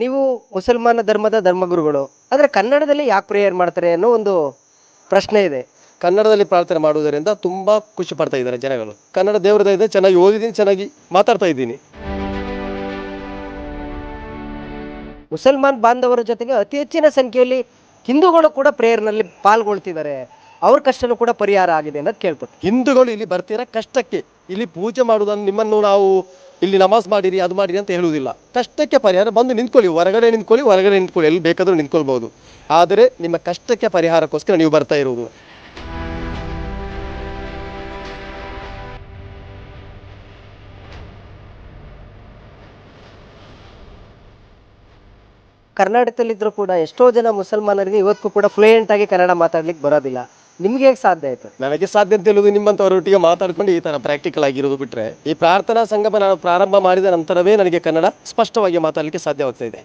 ನೀವು ಮುಸಲ್ಮಾನ ಧರ್ಮದ ಧರ್ಮಗುರುಗಳು. ಆದರೆ ಕನ್ನಡದಲ್ಲಿ ಯಾಕೆ ಪ್ರೇಯರ್ ಮಾಡ್ತಾರೆ ಅನ್ನೋ ಒಂದು ಪ್ರಶ್ನೆ ಇದೆ. ಕನ್ನಡದಲ್ಲಿ ಪ್ರಾರ್ಥನೆ ಮಾಡುವುದರಿಂದ ತುಂಬ ಖುಷಿ ಪಡ್ತಾ ಇದ್ದಾರೆ ಜನಗಳು. ಕನ್ನಡ ದೇವರದ ಇದೆ ಚೆನ್ನಾಗಿ ಓದಿದ್ದೀನಿ ಚೆನ್ನಾಗಿ ಮಾತಾಡ್ತಾ ಇದ್ದೀನಿ. ಮುಸಲ್ಮಾನ್ ಬಾಂಧವರ ಜೊತೆಗೆ ಅತಿ ಹೆಚ್ಚಿನ ಸಂಖ್ಯೆಯಲ್ಲಿ ಹಿಂದೂಗಳು ಕೂಡ ಪ್ರೇಯರ್ನಲ್ಲಿ ಪಾಲ್ಗೊಳ್ತಿದ್ದಾರೆ. ಅವ್ರ ಕಷ್ಟನೂ ಕೂಡ ಪರಿಹಾರ ಆಗಿದೆ ಅನ್ನೋದು ಕೇಳ್ಬೋದು ಹಿಂದೂಗಳು ಇಲ್ಲಿ ಬರ್ತೀರಾ ಕಷ್ಟಕ್ಕೆ? ಇಲ್ಲಿ ಪೂಜೆ ಮಾಡುವುದನ್ನು ನಿಮ್ಮನ್ನು ನಾವು ಇಲ್ಲಿ ನಮಾಜ್ ಮಾಡಿರಿ, ಅದು ಮಾಡಿರಿ ಅಂತ ಹೇಳುವುದಿಲ್ಲ. ಕಷ್ಟಕ್ಕೆ ಪರಿಹಾರ ಬಂದು ನಿಂತ್ಕೊಳ್ಳಿ, ಹೊರಗಡೆ ನಿಂತ್ಕೊಳ್ಳಿ ಹೊರಗಡೆ ನಿಂತ್ಕೊಳ್ಳಿ, ಎಲ್ಲಿ ಬೇಕಾದರೂ ನಿಂತ್ಕೊಳ್ಬಹುದು ಆದರೆ ನಿಮ್ಮ ಕಷ್ಟಕ್ಕೆ ಪರಿಹಾರಕ್ಕೋಸ್ಕರ ನೀವು ಬರ್ತಾ ಇರುವುದು. ಕರ್ನಾಟಕದಲ್ಲಿದ್ದರೂ ಕೂಡ ಎಷ್ಟೋ ಜನ ಮುಸಲ್ಮಾನರಿಗೆ ಇವತ್ತು ಕೂಡ ಫ್ಲೂಯೆಂಟ್ ಆಗಿ ಕನ್ನಡ ಮಾತಾಡ್ಲಿಕ್ಕೆ ಬರೋದಿಲ್ಲ. ನಿಮ್ಗೆ ಹೇಗೆ ಸಾಧ್ಯ ಆಯ್ತು? ನನಗೆ ಸಾಧ್ಯ ಅಂತ ಹೇಳುವುದು ನಿಮ್ಮಂಥವರೊಟ್ಟಿಗೆ ಮಾತಾಡ್ಕೊಂಡು ಈ ಥರ ಪ್ರಾಕ್ಟಿಕಲ್ ಆಗಿರೋದು ಬಿಟ್ಟರೆ ಈ ಪ್ರಾರ್ಥನಾ ಸಂಗಮ ನಾನು ಪ್ರಾರಂಭ ಮಾಡಿದ ನಂತರವೇ ನನಗೆ ಕನ್ನಡ ಸ್ಪಷ್ಟವಾಗಿ ಮಾತಾಡಲಿಕ್ಕೆ ಸಾಧ್ಯವಾಗ್ತಾ ಇದೆ.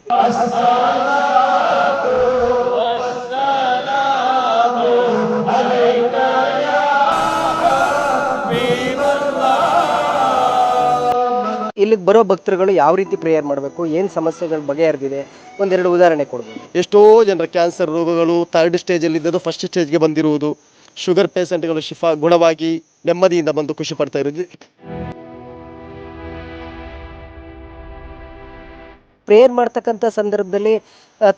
ಇಲ್ಲಿಗೆ ಬರೋ ಭಕ್ತರುಗಳು ಯಾವ ರೀತಿ ಪ್ರೇಯರ್ ಮಾಡಬೇಕು? ಏನು ಸಮಸ್ಯೆಗಳು ಬಗೆಹರಿದಿದೆ? ಒಂದೆರಡು ಉದಾಹರಣೆ ಕೊಡ್ಬೋದು. ಎಷ್ಟೋ ಜನರ ಕ್ಯಾನ್ಸರ್ ರೋಗಗಳು ಥರ್ಡ್ ಸ್ಟೇಜಲ್ಲಿ ಇದ್ದದ್ದು ಫಸ್ಟ್ ಸ್ಟೇಜ್ಗೆ ಬಂದಿರುವುದು. ಶುಗರ್ ಪೇಷಂಟ್ಗಳು ಶಿಫಾ ಗುಣವಾಗಿ ನೆಮ್ಮದಿಯಿಂದ ಬಂದು ಖುಷಿ ಪಡ್ತಾ ಇರೋದು. ಪ್ರೇಯರ್ ಮಾಡ್ತಕ್ಕಂಥ ಸಂದರ್ಭದಲ್ಲಿ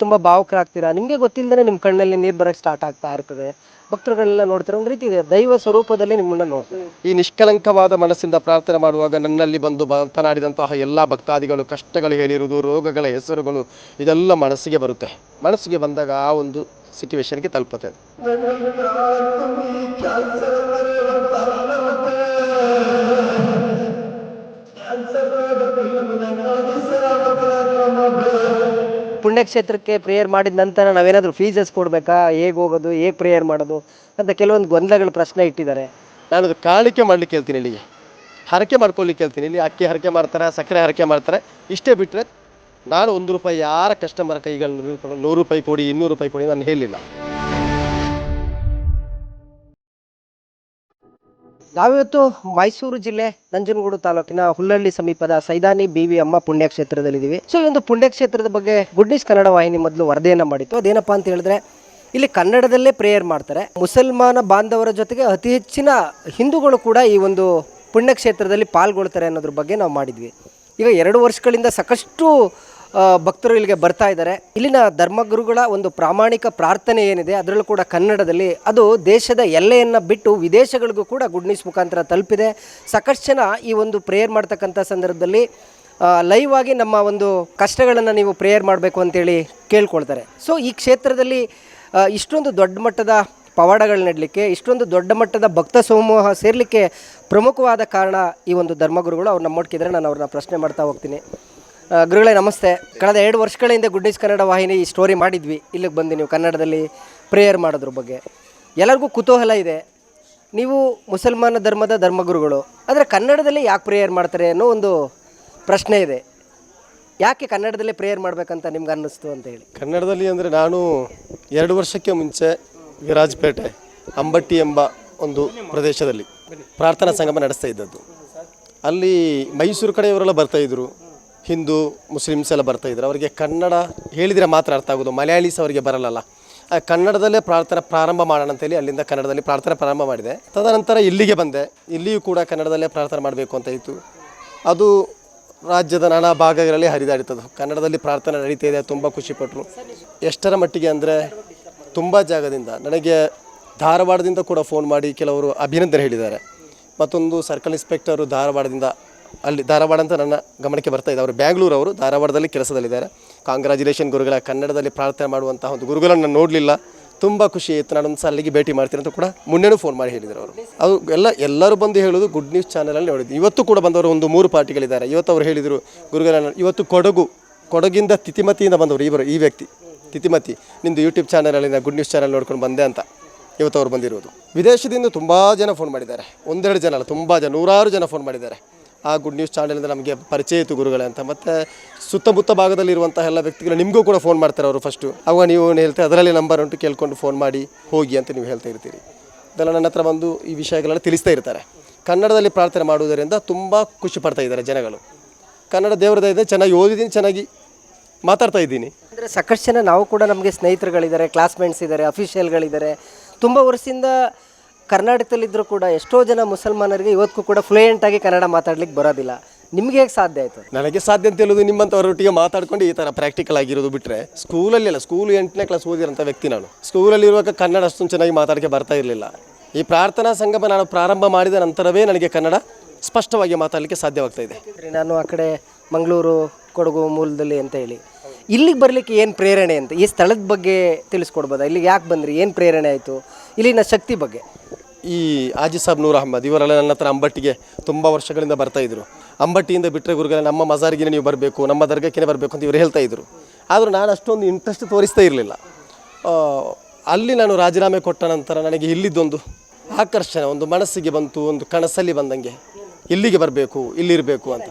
ತುಂಬ ಭಾವುಕರಾಗ್ತೀರಾ ನಿಮಗೆ ಗೊತ್ತಿಲ್ಲದೇ ನಿಮ್ಮ ಕಣ್ಣಲ್ಲಿ ನೀರು ಬರಕ್ಕೆ ಸ್ಟಾರ್ಟ್ ಆಗ್ತಾ ಇರ್ತದೆ. ಭಕ್ತರುಗಳೆಲ್ಲ ನೋಡ್ತಾರೆ ಒಂದು ರೀತಿ ದೈವ ಸ್ವರೂಪದಲ್ಲಿ ನಿಮ್ಮನ್ನ ನೋಡ್ತಾರೆ. ಈ ನಿಷ್ಕಲಂಕವಾದ ಮನಸ್ಸಿಂದ ಪ್ರಾರ್ಥನೆ ಮಾಡುವಾಗ ನನ್ನಲ್ಲಿ ಬಂದು ಮಾತನಾಡಿದಂತಹ ಎಲ್ಲ ಭಕ್ತಾದಿಗಳು, ಕಷ್ಟಗಳು ಹೇಳಿರುವುದು, ರೋಗಗಳ ಹೆಸರುಗಳು, ಇದೆಲ್ಲ ಮನಸ್ಸಿಗೆ ಬರುತ್ತೆ. ಮನಸ್ಸಿಗೆ ಬಂದಾಗ ಆ ಒಂದು ಸಿಚುವೇಶನ್ಗೆ ತಲುಪುತ್ತೆ. ಪುಣ್ಯಕ್ಷೇತ್ರಕ್ಕೆ ಪ್ರೇಯರ್ ಮಾಡಿದ ನಂತರ ನಾವೇನಾದರೂ ಫೀಸಸ್ ಕೊಡಬೇಕಾ? ಹೇಗೆ ಹೋಗೋದು? ಹೇಗೆ ಪ್ರೇಯರ್ ಮಾಡೋದು? ಅಂತ ಕೆಲವೊಂದು ಗೊಂದಲಗಳು ಪ್ರಶ್ನೆ ಇಟ್ಟಿದ್ದಾರೆ. ನಾನು ಅದು ಕಾಳಿಕೆ ಮಾಡ್ಲಿಕ್ಕೆ ಹೇಳ್ತೀನಿ ಇಲ್ಲಿಗೆ. ಹರಕೆ ಮಾಡ್ಕೊಳ್ಲಿಕ್ಕೆ ಹೇಳ್ತೀನಿ ಇಲ್ಲಿ. ಅಕ್ಕಿ ಹರಕೆ ಮಾಡ್ತಾರೆ, ಸಕ್ಕರೆ ಹರಕೆ ಮಾಡ್ತಾರೆ. ಇಷ್ಟೇ ಬಿಟ್ಟರೆ ನಾನು ಒಂದು ರೂಪಾಯಿ ಯಾರ ಕಸ್ಟಮರ್ ಕೈಗಳು ನೂರು ರೂಪಾಯಿ ಕೊಡಿ, ಇನ್ನೂರು ರೂಪಾಯಿ ಕೊಡಿ ನಾನು ಹೇಳಿಲ್ಲ. ನಾವಿವತ್ತು ಮೈಸೂರು ಜಿಲ್ಲೆ ನಂಜನಗೂಡು ತಾಲೂಕಿನ ಹುಲ್ಲಳ್ಳಿ ಸಮೀಪದ ಸೈದಾನಿ ಬಿ ವಿ ಅಮ್ಮ ಪುಣ್ಯಕ್ಷೇತ್ರದಲ್ಲಿದ್ದೀವಿ. ಸೊ ಈ ಒಂದು ಪುಣ್ಯಕ್ಷೇತ್ರದ ಬಗ್ಗೆ ಗುಡ್ ನ್ಯೂಸ್ ಕನ್ನಡ ವಾಹಿನಿ ಮೊದಲು ವರದಿಯನ್ನು ಮಾಡಿತ್ತು. ಅದೇನಪ್ಪ ಅಂತ ಹೇಳಿದ್ರೆ, ಇಲ್ಲಿ ಕನ್ನಡದಲ್ಲೇ ಪ್ರೇಯರ್ ಮಾಡ್ತಾರೆ. ಮುಸಲ್ಮಾನ ಬಾಂಧವರ ಜೊತೆಗೆ ಅತಿ ಹೆಚ್ಚಿನ ಹಿಂದೂಗಳು ಕೂಡ ಈ ಒಂದು ಪುಣ್ಯಕ್ಷೇತ್ರದಲ್ಲಿ ಪಾಲ್ಗೊಳ್ತಾರೆ ಅನ್ನೋದ್ರ ಬಗ್ಗೆ ನಾವು ಮಾಡಿದ್ವಿ. ಈಗ ಎರಡು ವರ್ಷಗಳಿಂದ ಸಾಕಷ್ಟು ಭಕ್ತರು ಇಲ್ಲಿಗೆ ಬರ್ತಾ ಇದ್ದಾರೆ. ಇಲ್ಲಿನ ಧರ್ಮಗುರುಗಳ ಒಂದು ಪ್ರಾಮಾಣಿಕ ಪ್ರಾರ್ಥನೆ ಏನಿದೆ, ಅದರಲ್ಲೂ ಕೂಡ ಕನ್ನಡದಲ್ಲಿ ಅದು ದೇಶದ ಎಲ್ಲೆಯನ್ನು ಬಿಟ್ಟು ವಿದೇಶಗಳಿಗೂ ಕೂಡ ಗುಡ್ ನ್ಯೂಸ್ ಮುಖಾಂತರ ತಲುಪಿದೆ. ಸಾಕಷ್ಟು ಜನ ಈ ಒಂದು ಪ್ರೇಯರ್ ಮಾಡ್ತಕ್ಕಂಥ ಸಂದರ್ಭದಲ್ಲಿ ಲೈವ್ ಆಗಿ ನಮ್ಮ ಒಂದು ಕಷ್ಟಗಳನ್ನು ನೀವು ಪ್ರೇಯರ್ ಮಾಡಬೇಕು ಅಂತೇಳಿ ಕೇಳ್ಕೊಳ್ತಾರೆ. ಸೊ ಈ ಕ್ಷೇತ್ರದಲ್ಲಿ ಇಷ್ಟೊಂದು ದೊಡ್ಡ ಮಟ್ಟದ ಪವಾಡಗಳು ನೆಡಲಿಕ್ಕೆ, ಇಷ್ಟೊಂದು ದೊಡ್ಡ ಮಟ್ಟದ ಭಕ್ತ ಸಮೂಹ ಸೇರಲಿಕ್ಕೆ ಪ್ರಮುಖವಾದ ಕಾರಣ ಈ ಒಂದು ಧರ್ಮಗುರುಗಳು ಅವ್ರನ್ನ ನಮ್ಮೊಟ್ಟಿಗಿದ್ರೆ ನಾನು ಅವ್ರನ್ನ ಪ್ರಶ್ನೆ ಮಾಡ್ತಾ ಹೋಗ್ತೀನಿ. ಗುರುಗಳೇ, ನಮಸ್ತೆ. ಕಳೆದ ಎರಡು ವರ್ಷಗಳ ಹಿಂದೆ ಗುಡ್ ನ್ಯೂಸ್ ಕನ್ನಡ ವಾಹಿನಿ ಈ ಸ್ಟೋರಿ ಮಾಡಿದ್ವಿ. ಇಲ್ಲಿಗೆ ಬಂದು ನೀವು ಕನ್ನಡದಲ್ಲಿ ಪ್ರೇಯರ್ ಮಾಡೋದ್ರ ಬಗ್ಗೆ. ಎಲ್ಲರಿಗೂ ಕುತೂಹಲ ಇದೆ. ನೀವು ಮುಸಲ್ಮಾನ ಧರ್ಮದ ಧರ್ಮಗುರುಗಳು. ಆದರೆ ಕನ್ನಡದಲ್ಲಿ ಯಾಕೆ ಪ್ರೇಯರ್ ಮಾಡ್ತಾರೆ ಅನ್ನೋ ಒಂದು ಪ್ರಶ್ನೆ ಇದೆ. ಯಾಕೆ ಕನ್ನಡದಲ್ಲೇ ಪ್ರೇಯರ್ ಮಾಡಬೇಕಂತ ನಿಮ್ಗೆ ಅನ್ನಿಸ್ತು ಅಂತ ಹೇಳಿ. ಕನ್ನಡದಲ್ಲಿ ಅಂದರೆ ನಾನು ಎರಡು ವರ್ಷಕ್ಕೆ ಮುಂಚೆ ವಿರಾಜಪೇಟೆ, ಅಂಬಟ್ಟಿ ಎಂಬ ಒಂದು ಪ್ರದೇಶದಲ್ಲಿ ಪ್ರಾರ್ಥನಾ ಸಂಗಮ ನಡೆಸ್ತಾ ಇದ್ದದ್ದು. ಅಲ್ಲಿ ಮೈಸೂರು ಕಡೆಯವರೆಲ್ಲ ಬರ್ತಾ ಇದ್ರು. ಹಿಂದೂ ಮುಸ್ಲಿಮ್ಸ್ ಎಲ್ಲ ಬರ್ತಾ ಇದ್ದರು ಅವರಿಗೆ ಕನ್ನಡ ಹೇಳಿದರೆ ಮಾತ್ರ ಅರ್ಥ ಆಗೋದು. ಮಲಯಾಳೀಸ್ ಅವರಿಗೆ ಬರಲ್ಲ ಕನ್ನಡದಲ್ಲೇ ಪ್ರಾರ್ಥನೆ ಪ್ರಾರಂಭ ಮಾಡೋಣ ಅಂತೇಳಿ ಅಲ್ಲಿಂದ ಕನ್ನಡದಲ್ಲಿ ಪ್ರಾರ್ಥನೆ ಪ್ರಾರಂಭ ಮಾಡಿದೆ. ತದನಂತರ ಇಲ್ಲಿಗೆ ಬಂದೆ. ಇಲ್ಲಿಯೂ ಕೂಡ ಕನ್ನಡದಲ್ಲೇ ಪ್ರಾರ್ಥನೆ ಮಾಡಬೇಕು ಅಂತ ಇತ್ತು. ಅದು ರಾಜ್ಯದ ನಾನಾ ಭಾಗಗಳಲ್ಲಿ ಹರಿದಾಡಿತದು. ಕನ್ನಡದಲ್ಲಿ ಪ್ರಾರ್ಥನೆ ನಡೀತಾ ಇದೆ, ತುಂಬ ಖುಷಿಪಟ್ಟರು ಎಷ್ಟರ ಮಟ್ಟಿಗೆ ಅಂದರೆ ತುಂಬ ಜಾಗದಿಂದ. ನನಗೆ ಧಾರವಾಡದಿಂದ ಕೂಡ ಫೋನ್ ಮಾಡಿ ಕೆಲವರು ಅಭಿನಂದನೆ ಹೇಳಿದ್ದಾರೆ. ಮತ್ತೊಂದು ಸರ್ಕಲ್ ಇನ್ಸ್ಪೆಕ್ಟರು ಧಾರವಾಡದಿಂದ ಅಲ್ಲಿ ಧಾರವಾಡ ಅಂತ ನನ್ನ ಗಮನಕ್ಕೆ ಬರ್ತಾ ಇದ್ದಾರೆ ಅವರು ಬ್ಯಾಂಗ್ಳೂರು ಅವರು ಧಾರವಾಡದಲ್ಲಿ ಕೆಲಸದಲ್ಲಿದ್ದಾರೆ. ಕಾಂಗ್ರ್ಯಾಚುಲೇಷನ್ ಗುರುಗಳ, ಕನ್ನಡದಲ್ಲಿ ಪ್ರಾರ್ಥನೆ ಮಾಡುವಂತಹ ಒಂದು ಗುರುಗಳನ್ನು ನಾನು ನೋಡಲಿಲ್ಲ. ತುಂಬ ಖುಷಿ ಆಯಿತು. ನಾನು ಸಲ ಅಲ್ಲಿಗೆ ಭೇಟಿ ಮಾಡ್ತೀನಿ ಅಂತ ಕೂಡ ಮುನ್ನೆನೂ ಫೋನ್ ಮಾಡಿ ಹೇಳಿದರು ಅವರು. ಅದು ಎಲ್ಲ, ಎಲ್ಲರೂ ಬಂದು ಹೇಳೋದು ಗುಡ್ ನ್ಯೂಸ್ ಚಾನಲಲ್ಲಿ ನೋಡಿದ್ವಿ ಇವತ್ತು ಕೂಡ ಬಂದವರು ಒಂದು ಮೂರು ಪಾರ್ಟಿಗಳಿದ್ದಾರೆ. ಇವತ್ತು ಅವರು ಹೇಳಿದರು, ಗುರುಗಳ ಇವತ್ತು ಕೊಡಗು, ಕೊಡಗಿಂದ ತಿತಿಮತಿಯಿಂದ ಬಂದವರು ಇವರು, ಈ ವ್ಯಕ್ತಿ, ತಿತಿಮತಿ. ನಿಮ್ಮದು ಯೂಟ್ಯೂಬ್ ಚಾನಲಲ್ಲಿ ನಾನು ಗುಡ್ ನ್ಯೂಸ್ ಚಾನಲ್ ನೋಡ್ಕೊಂಡು ಬಂದೆ ಅಂತ ಇವತ್ತು ಅವರು ಬಂದಿರೋದು. ವಿದೇಶದಿಂದ ತುಂಬ ಜನ ಫೋನ್ ಮಾಡಿದ್ದಾರೆ. ಒಂದೆರಡು ಜನ ಅಲ್ಲ, ತುಂಬ ಜನ, ನೂರಾರು ಜನ ಫೋನ್ ಮಾಡಿದ್ದಾರೆ. ಆ ಗುಡ್ ನ್ಯೂಸ್ ಚಾನಲಿಂದ ನಮಗೆ ಪರಿಚಯ ಇತ್ತು ಗುರುಗಳೇ ಅಂತ. ಮತ್ತು ಸುತ್ತಮುತ್ತ ಭಾಗದಲ್ಲಿರುವಂಥ ಎಲ್ಲ ವ್ಯಕ್ತಿಗಳು ನಿಮಗೂ ಕೂಡ ಫೋನ್ ಮಾಡ್ತಾರೆ ಅವರು ಫಸ್ಟು ಅವಾಗ ನೀವು ಏನು ಹೇಳ್ತೀರಿ? ಅದರಲ್ಲಿ ನಂಬರ್ ಉಂಟು ಕೇಳ್ಕೊಂಡು ಫೋನ್ ಮಾಡಿ ಹೋಗಿ ಅಂತ ನೀವು ಹೇಳ್ತಾ ಇರ್ತೀರಿ. ಇದೆಲ್ಲ ನನ್ನ ಹತ್ರ ಬಂದು ಈ ವಿಷಯಗಳೆಲ್ಲ ತಿಳಿಸ್ತಾ ಇರ್ತಾರೆ. ಕನ್ನಡದಲ್ಲಿ ಪ್ರಾರ್ಥನೆ ಮಾಡುವುದರಿಂದ ತುಂಬ ಖುಷಿ ಪಡ್ತಾ ಇದ್ದಾರೆ ಜನಗಳು. ಕನ್ನಡ ದೇವರದ ಇದೆ ಚೆನ್ನಾಗಿ ಓದಿದ್ದೀನಿ, ಚೆನ್ನಾಗಿ ಮಾತಾಡ್ತಾ ಇದ್ದೀನಿ. ಅಂದರೆ ಸಾಕಷ್ಟು ಜನ ನಾವು ಕೂಡ ನಮಗೆ ಸ್ನೇಹಿತರುಗಳಿದ್ದಾರೆ ಕ್ಲಾಸ್ಮೇಟ್ಸ್ ಇದ್ದಾರೆ ಅಫಿಷಿಯಲ್ಗಳಿದ್ದಾರೆ ತುಂಬ ವರ್ಷದಿಂದ ಕರ್ನಾಟಕದಲ್ಲಿದ್ದರೂ ಕೂಡ ಎಷ್ಟೋ ಜನ ಮುಸಲ್ಮಾನರಿಗೆ ಇವತ್ತಿಗೂ ಕೂಡ ಫ್ಲೂಯೆಂಟ್ ಆಗಿ ಕನ್ನಡ ಮಾತಾಡ್ಲಿಕ್ಕೆ ಬರೋದಿಲ್ಲ. ನಿಮ್ಗೆ ಹೇಗೆ ಸಾಧ್ಯ ಆಯಿತು? ನನಗೆ ಸಾಧ್ಯ ಅಂತ ಹೇಳೋದು ನಿಮ್ಮಂಥವರೊಟ್ಟಿಗೆ ಮಾತಾಡ್ಕೊಂಡು ಈ ಥರ ಪ್ರಾಕ್ಟಿಕಲ್ ಆಗಿರೋದು ಬಿಟ್ಟರೆ ಸ್ಕೂಲಲ್ಲಿ ಅಲ್ಲ ಸ್ಕೂಲ್ ಎಂಟನೇ ಕ್ಲಾಸ್ ಓದಿರೋಂಥ ವ್ಯಕ್ತಿ ನಾನು. ಸ್ಕೂಲಲ್ಲಿ ಇರುವಾಗ ಕನ್ನಡ ಅಷ್ಟೊಂದು ಚೆನ್ನಾಗಿ ಮಾತಾಡೋಕ್ಕೆ ಬರ್ತಾ ಇರಲಿಲ್ಲ. ಈ ಪ್ರಾರ್ಥನಾ ಸಂಗಮ ನಾನು ಪ್ರಾರಂಭ ಮಾಡಿದ ನಂತರವೇ ನನಗೆ ಕನ್ನಡ ಸ್ಪಷ್ಟವಾಗಿ ಮಾತಾಡಲಿಕ್ಕೆ ಸಾಧ್ಯವಾಗ್ತಾ ಇದೆ. ನಾನು ಆ ಕಡೆ ಮಂಗಳೂರು ಕೊಡಗು ಮೂಲದಲ್ಲಿ ಅಂತ ಹೇಳಿ. ಇಲ್ಲಿಗೆ ಬರಲಿಕ್ಕೆ ಏನು ಪ್ರೇರಣೆ ಅಂತ ಈ ಸ್ಥಳದ ಬಗ್ಗೆ ತಿಳಿಸ್ಕೊಡ್ಬೋದಾ? ಇಲ್ಲಿಗೆ ಯಾಕೆ ಬಂದ್ರಿ? ಏನು ಪ್ರೇರಣೆ ಆಯಿತು? ಇಲ್ಲಿನ ಶಕ್ತಿ ಬಗ್ಗೆ. ಈ ಆಜಿ ಸಾಬ್ ನೂರ್ ಅಹಮದ್, ಇವರೆಲ್ಲ ನನ್ನ ಹತ್ರ ಅಂಬಟ್ಟಿಗೆ ತುಂಬ ವರ್ಷಗಳಿಂದ ಬರ್ತಾ ಇದ್ರು. ಅಂಬಟ್ಟಿಯಿಂದ ಬಿಟ್ಟರೆ ಗುರುಗಳ, ನಮ್ಮ ಮಜಾರಿಗೆ ನೀವು ಬರಬೇಕು, ನಮ್ಮ ದರ್ಗಕ್ಕೆ ಬರಬೇಕು ಅಂತ ಇವರು ಹೇಳ್ತಾ ಇದ್ರು. ಆದರೂ ನಾನು ಅಷ್ಟೊಂದು ಇಂಟ್ರೆಸ್ಟ್ ತೋರಿಸ್ತಾ ಇರಲಿಲ್ಲ. ಅಲ್ಲಿ ನಾನು ರಾಜೀನಾಮೆ ಕೊಟ್ಟ ನಂತರ ನನಗೆ ಇಲ್ಲಿದ್ದೊಂದು ಆಕರ್ಷಣೆ, ಒಂದು ಮನಸ್ಸಿಗೆ ಬಂತು, ಒಂದು ಕನಸಲ್ಲಿ ಬಂದಂಗೆ, ಇಲ್ಲಿಗೆ ಬರಬೇಕು, ಇಲ್ಲಿರಬೇಕು ಅಂತ.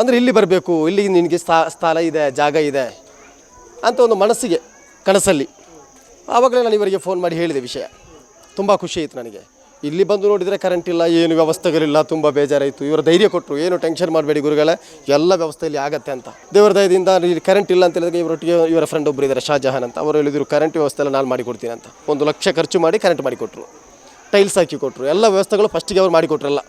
ಅಂದರೆ ಇಲ್ಲಿ ಬರಬೇಕು, ಇಲ್ಲಿ ನಿನಗೆ ಸ್ಥಾ, ಸ್ಥಳ ಇದೆ, ಜಾಗ ಇದೆ ಅಂತ ಒಂದು ಮನಸ್ಸಿಗೆ, ಕನಸಲ್ಲಿ. ಆವಾಗಲೇ ನಾನು ಇವರಿಗೆ ಫೋನ್ ಮಾಡಿ ಹೇಳಿದೆ ವಿಷಯ. ತುಂಬ ಖುಷಿ ಆಯಿತು ನನಗೆ. ಇಲ್ಲಿ ಬಂದು ನೋಡಿದರೆ ಕರೆಂಟ್ ಇಲ್ಲ, ಏನು ವ್ಯವಸ್ಥೆಗಳಿಲ್ಲ, ತುಂಬ ಬೇಜಾರಾಯಿತು. ಇವರು ಧೈರ್ಯ ಕೊಟ್ಟರು ಏನು ಟೆನ್ಷನ್ ಮಾಡಬೇಡಿ ಗುರುಗಳೇ, ಎಲ್ಲ ವ್ಯವಸ್ಥೆ ಇಲ್ಲಿ ಆಗತ್ತೆ ಅಂತ. ದೇವರ ದಯದಿಂದ ಇಲ್ಲಿ ಕರೆಂಟ್ ಇಲ್ಲ ಅಂತ ಹೇಳಿದ್ರೆ ಇವರೊಟ್ಟಿಗೆ ಇವರ ಫ್ರೆಂಡ್ ಒಬ್ಬರು ಇದ್ದಾರೆ ಶಾಜಹಾನ್ ಅಂತ. ಅವರು ಹೇಳಿದರು ಕರೆಂಟ್ ವ್ಯವಸ್ಥೆ ಎಲ್ಲ ನಾನು ಮಾಡಿಕೊಡ್ತೀನಿ ಅಂತ. ಒಂದು ಲಕ್ಷ ಖರ್ಚು ಮಾಡಿ ಕರೆಂಟ್ ಮಾಡಿಕೊಟ್ರು. ಟೈಲ್ಸ್ ಹಾಕಿ ಕೊಟ್ಟರು ಎಲ್ಲ ವ್ಯವಸ್ಥೆಗಳು ಫಸ್ಟಿಗೆ ಅವ್ರು ಮಾಡಿಕೊಟ್ರಲ್ಲ.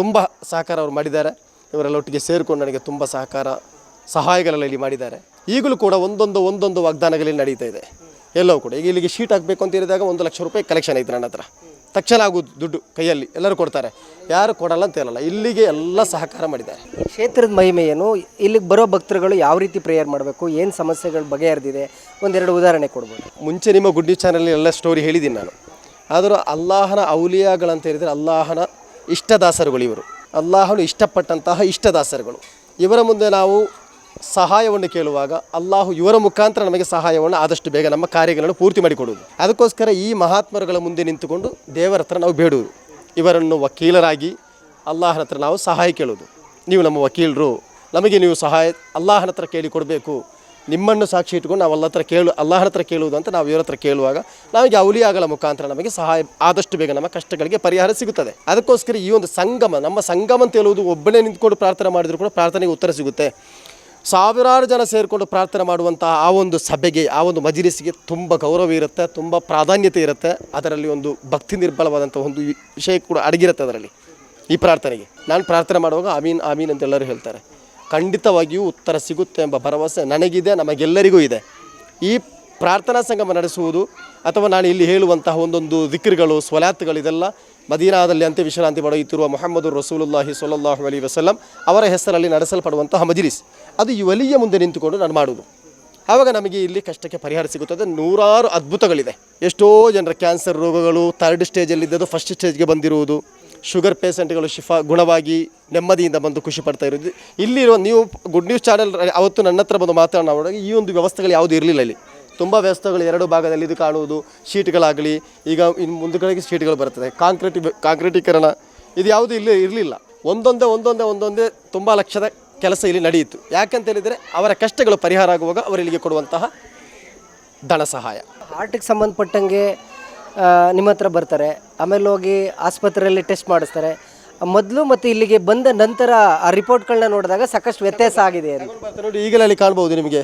ತುಂಬ ಸಹಕಾರ ಅವ್ರು ಮಾಡಿದ್ದಾರೆ. ಇವರೆಲ್ಲ ಒಟ್ಟಿಗೆ ಸೇರಿಕೊಂಡು ನನಗೆ ತುಂಬ ಸಹಕಾರ, ಸಹಾಯಗಳೆಲ್ಲ ಇಲ್ಲಿ ಮಾಡಿದ್ದಾರೆ. ಈಗಲೂ ಕೂಡ ಒಂದೊಂದು ಒಂದೊಂದು ವಾಗ್ದಾನಗಳಲ್ಲಿ ನಡೀತಾ ಇದೆ. ಎಲ್ಲವೂ ಕೂಡ. ಈಗ ಇಲ್ಲಿಗೆ ಶೀಟ್ ಹಾಕಬೇಕು ಅಂತ ಹೇಳಿದಾಗ ಒಂದು ಲಕ್ಷ ರೂಪಾಯಿ ಕಲೆಕ್ಷನ್ ಐತೆ ನನ್ನ ಹತ್ರ. ತಕ್ಷಣ ಆಗೋದು ದುಡ್ಡು ಕೈಯಲ್ಲಿ. ಎಲ್ಲರೂ ಕೊಡ್ತಾರೆ. ಯಾರು ಕೊಡಲ್ಲ ಅಂತ ಹೇಳಲ್ಲ. ಇಲ್ಲಿಗೆ ಎಲ್ಲ ಸಹಕಾರ ಮಾಡಿದ್ದಾರೆ. ಕ್ಷೇತ್ರದ ಮಹಿಮೆ ಏನು ಇಲ್ಲಿಗೆ ಬರೋ ಭಕ್ತರುಗಳು ಯಾವ ರೀತಿ ಪ್ರೇಯರ್ ಮಾಡಬೇಕು? ಏನು ಸಮಸ್ಯೆಗಳು ಬಗೆಹರಿದಿದೆ? ಒಂದೆರಡು ಉದಾಹರಣೆ ಕೊಡ್ಬೋದು. ಮುಂಚೆ ನಿಮ್ಮ ಗುಡ್ ನ್ಯೂಸ್ ಚಾನಲ್ ಎಲ್ಲ ಸ್ಟೋರಿ ಹೇಳಿದ್ದೀನಿ ನಾನು. ಆದರೂ ಅಲ್ಲಾಹನ ಔಲಿಯಾಗಳಂತ ಹೇಳಿದರೆ ಅಲ್ಲಾಹನ ಇಷ್ಟದಾಸರುಗಳು ಇವರು. ಅಲ್ಲಾಹನು ಇಷ್ಟಪಟ್ಟಂತಹ ಇಷ್ಟದಾಸರುಗಳು. ಇವರ ಮುಂದೆ ನಾವು ಸಹಾಯವನ್ನು ಕೇಳುವಾಗ ಅಲ್ಲಾಹು ಇವರ ಮುಖಾಂತರ ನಮಗೆ ಸಹಾಯವನ್ನು ಆದಷ್ಟು ಬೇಗ ನಮ್ಮ ಕಾರ್ಯಗಳನ್ನು ಪೂರ್ತಿ ಮಾಡಿಕೊಡುವುದು. ಅದಕ್ಕೋಸ್ಕರ ಈ ಮಹಾತ್ಮರುಗಳ ಮುಂದೆ ನಿಂತುಕೊಂಡು ದೇವರ ಹತ್ರ ನಾವು ಬೇಡುವುದು ಇವರನ್ನು ವಕೀಲರಾಗಿ ಅಲ್ಲಾಹನ ಹತ್ರ ನಾವು ಸಹಾಯ ಕೇಳೋದು. ನೀವು ನಮ್ಮ ವಕೀಲರು, ನಮಗೆ ನೀವು ಸಹಾಯ, ಅಲ್ಲಾಹನ ಹತ್ರ ಕೇಳಿ ಕೊಡಬೇಕು ನಿಮ್ಮನ್ನು ಸಾಕ್ಷಿ ಇಟ್ಕೊಂಡು ನಾವು ಅಲ್ಲತ್ರ ಕೇಳು, ಅಲ್ಲಾಹನ ಹತ್ರ ಕೇಳುವುದು ಅಂತ ನಾವು ಇವರ ಹತ್ರ ಕೇಳುವಾಗ ನಮಗೆ ಔಲಿಯಾಗಳ ಮುಖಾಂತರ ನಮಗೆ ಸಹಾಯ ಆದಷ್ಟು ಬೇಗ ನಮ್ಮ ಕಷ್ಟಗಳಿಗೆ ಪರಿಹಾರ ಸಿಗುತ್ತದೆ. ಅದಕ್ಕೋಸ್ಕರ ಈ ಒಂದು ಸಂಗಮ, ನಮ್ಮ ಸಂಗಮ ಅಂತ ಹೇಳುವುದು ಒಬ್ಬನೇ ನಿಂತ್ಕೊಂಡು ಪ್ರಾರ್ಥನೆ ಮಾಡಿದರೂ ಕೂಡ ಪ್ರಾರ್ಥನೆಗೆ ಉತ್ತರ ಸಿಗುತ್ತೆ. ಸಾವಿರಾರು ಜನ ಸೇರಿಕೊಂಡು ಪ್ರಾರ್ಥನೆ ಮಾಡುವಂತಹ ಆ ಒಂದು ಸಭೆಗೆ, ಆ ಒಂದು ಮಜಲಿಸಿಗೆ ತುಂಬ ಗೌರವ ಇರುತ್ತೆ, ತುಂಬ ಪ್ರಾಧಾನ್ಯತೆ ಇರುತ್ತೆ. ಅದರಲ್ಲಿ ಒಂದು ಭಕ್ತಿ ನಿರ್ಬಲವಾದಂಥ ಒಂದು ವಿಷಯ ಕೂಡ ಅಡಗಿರುತ್ತೆ ಅದರಲ್ಲಿ ಈ ಪ್ರಾರ್ಥನೆಗೆ. ನಾನು ಪ್ರಾರ್ಥನೆ ಮಾಡುವಾಗ ಆಮೀನ್ ಆಮೀನ್ ಅಂತ ಎಲ್ಲರೂ ಹೇಳ್ತಾರೆ. ಖಂಡಿತವಾಗಿಯೂ ಉತ್ತರ ಸಿಗುತ್ತೆ ಎಂಬ ಭರವಸೆ ನನಗಿದೆ, ನಮಗೆಲ್ಲರಿಗೂ ಇದೆ. ಈ ಪ್ರಾರ್ಥನಾ ಸಂಗಮ ನಡೆಸುವುದು ಅಥವಾ ನಾನು ಇಲ್ಲಿ ಹೇಳುವಂತಹ ಒಂದೊಂದು ದಿಕ್ಕರುಗಳು ಸ್ವಲಾತ್ಗಳು ಇದೆಲ್ಲ ಮದೀನಾದಲ್ಲಿ ಅಂತ್ಯ ವಿಶ್ರಾಂತಿ ಪಡೆಯುತ್ತಿರುವ ಮೊಹಮ್ಮದು ರಸೂಲುಲ್ಲಾಹಿ ಸೊಲ್ಲಾಹು ಅಲಿ ವಸಲ್ಲಂ ಅವರ ಹೆಸರಲ್ಲಿ ನಡೆಸಲ್ಪಡುವಂತಹ ಮಜಿಲಿಸ್. ಅದು ಈ ಒಲಿಯ ಮುಂದೆ ನಿಂತುಕೊಂಡು ನಾನು ಮಾಡುವುದು. ಆವಾಗ ನಮಗೆ ಇಲ್ಲಿ ಕಷ್ಟಕ್ಕೆ ಪರಿಹಾರ ಸಿಗುತ್ತದೆ. ನೂರಾರು ಅದ್ಭುತಗಳಿದೆ. ಎಷ್ಟೋ ಜನರ ಕ್ಯಾನ್ಸರ್ ರೋಗಗಳು, ಥರ್ಡ್ ಸ್ಟೇಜಲ್ಲಿದ್ದದ್ದು ಫಸ್ಟ್ ಸ್ಟೇಜ್ಗೆ ಬಂದಿರುವುದು. ಶುಗರ್ ಪೇಷಂಟ್ಗಳು ಶಿಫಾ, ಗುಣವಾಗಿ ನೆಮ್ಮದಿಯಿಂದ ಬಂದು ಖುಷಿ ಪಡ್ತಾ ಇರೋದು ಇಲ್ಲಿರುವ ನೀವು ಗುಡ್ ನ್ಯೂಸ್ ಚಾನಲ್, ಅವತ್ತು ನನ್ನ ಹತ್ರ ಬಂದು ಮಾತನಾಡುವಾಗ ಈ ಒಂದು ವ್ಯವಸ್ಥೆಗಳು ಯಾವುದೂ ಇರಲಿಲ್ಲ ಇಲ್ಲಿ. ತುಂಬ ವ್ಯವಸ್ಥೆಗಳು ಎರಡು ಭಾಗದಲ್ಲಿ ಇದು ಕಾಣುವುದು. ಶೀಟ್ಗಳಾಗಲಿ ಈಗ ಇನ್ನು ಮುಂದುಗಡೆಗೆ ಶೀಟ್ಗಳು ಬರ್ತದೆ. ಕಾಂಕ್ರೀಟ್ ಕಾಂಕ್ರೀಟೀಕರಣ ಇದು ಯಾವುದೂ ಇಲ್ಲಿ ಇರಲಿಲ್ಲ. ಒಂದೊಂದೇ ಒಂದೊಂದೇ ಒಂದೊಂದೇ ತುಂಬ ಲಕ್ಷದ ಕೆಲಸ ಇಲ್ಲಿ ನಡೆಯಿತು. ಯಾಕಂತ ಹೇಳಿದರೆ ಅವರ ಕಷ್ಟಗಳು ಪರಿಹಾರ ಆಗುವಾಗ ಅವರು ಇಲ್ಲಿಗೆ ಕೊಡುವಂತಹ ಧನ ಸಹಾಯ. ಹಾರ್ಟಿಗೆ ಸಂಬಂಧಪಟ್ಟಂಗೆ ನಿಮ್ಮ ಹತ್ರ ಬರ್ತಾರೆ. ಆಮೇಲೆ ಹೋಗಿ ಆಸ್ಪತ್ರೆಯಲ್ಲಿ ಟೆಸ್ಟ್ ಮಾಡಿಸ್ತಾರೆ. ಮೊದಲು ಮತ್ತು ಇಲ್ಲಿಗೆ ಬಂದ ನಂತರ ಆ ರಿಪೋರ್ಟ್ಗಳನ್ನ ನೋಡಿದಾಗ ಸಾಕಷ್ಟು ವ್ಯತ್ಯಾಸ ಆಗಿದೆ ನೋಡಿ ಈಗಲೇ ಅಲ್ಲಿ ಕಾಣ್ಬೋದು ನಿಮಗೆ.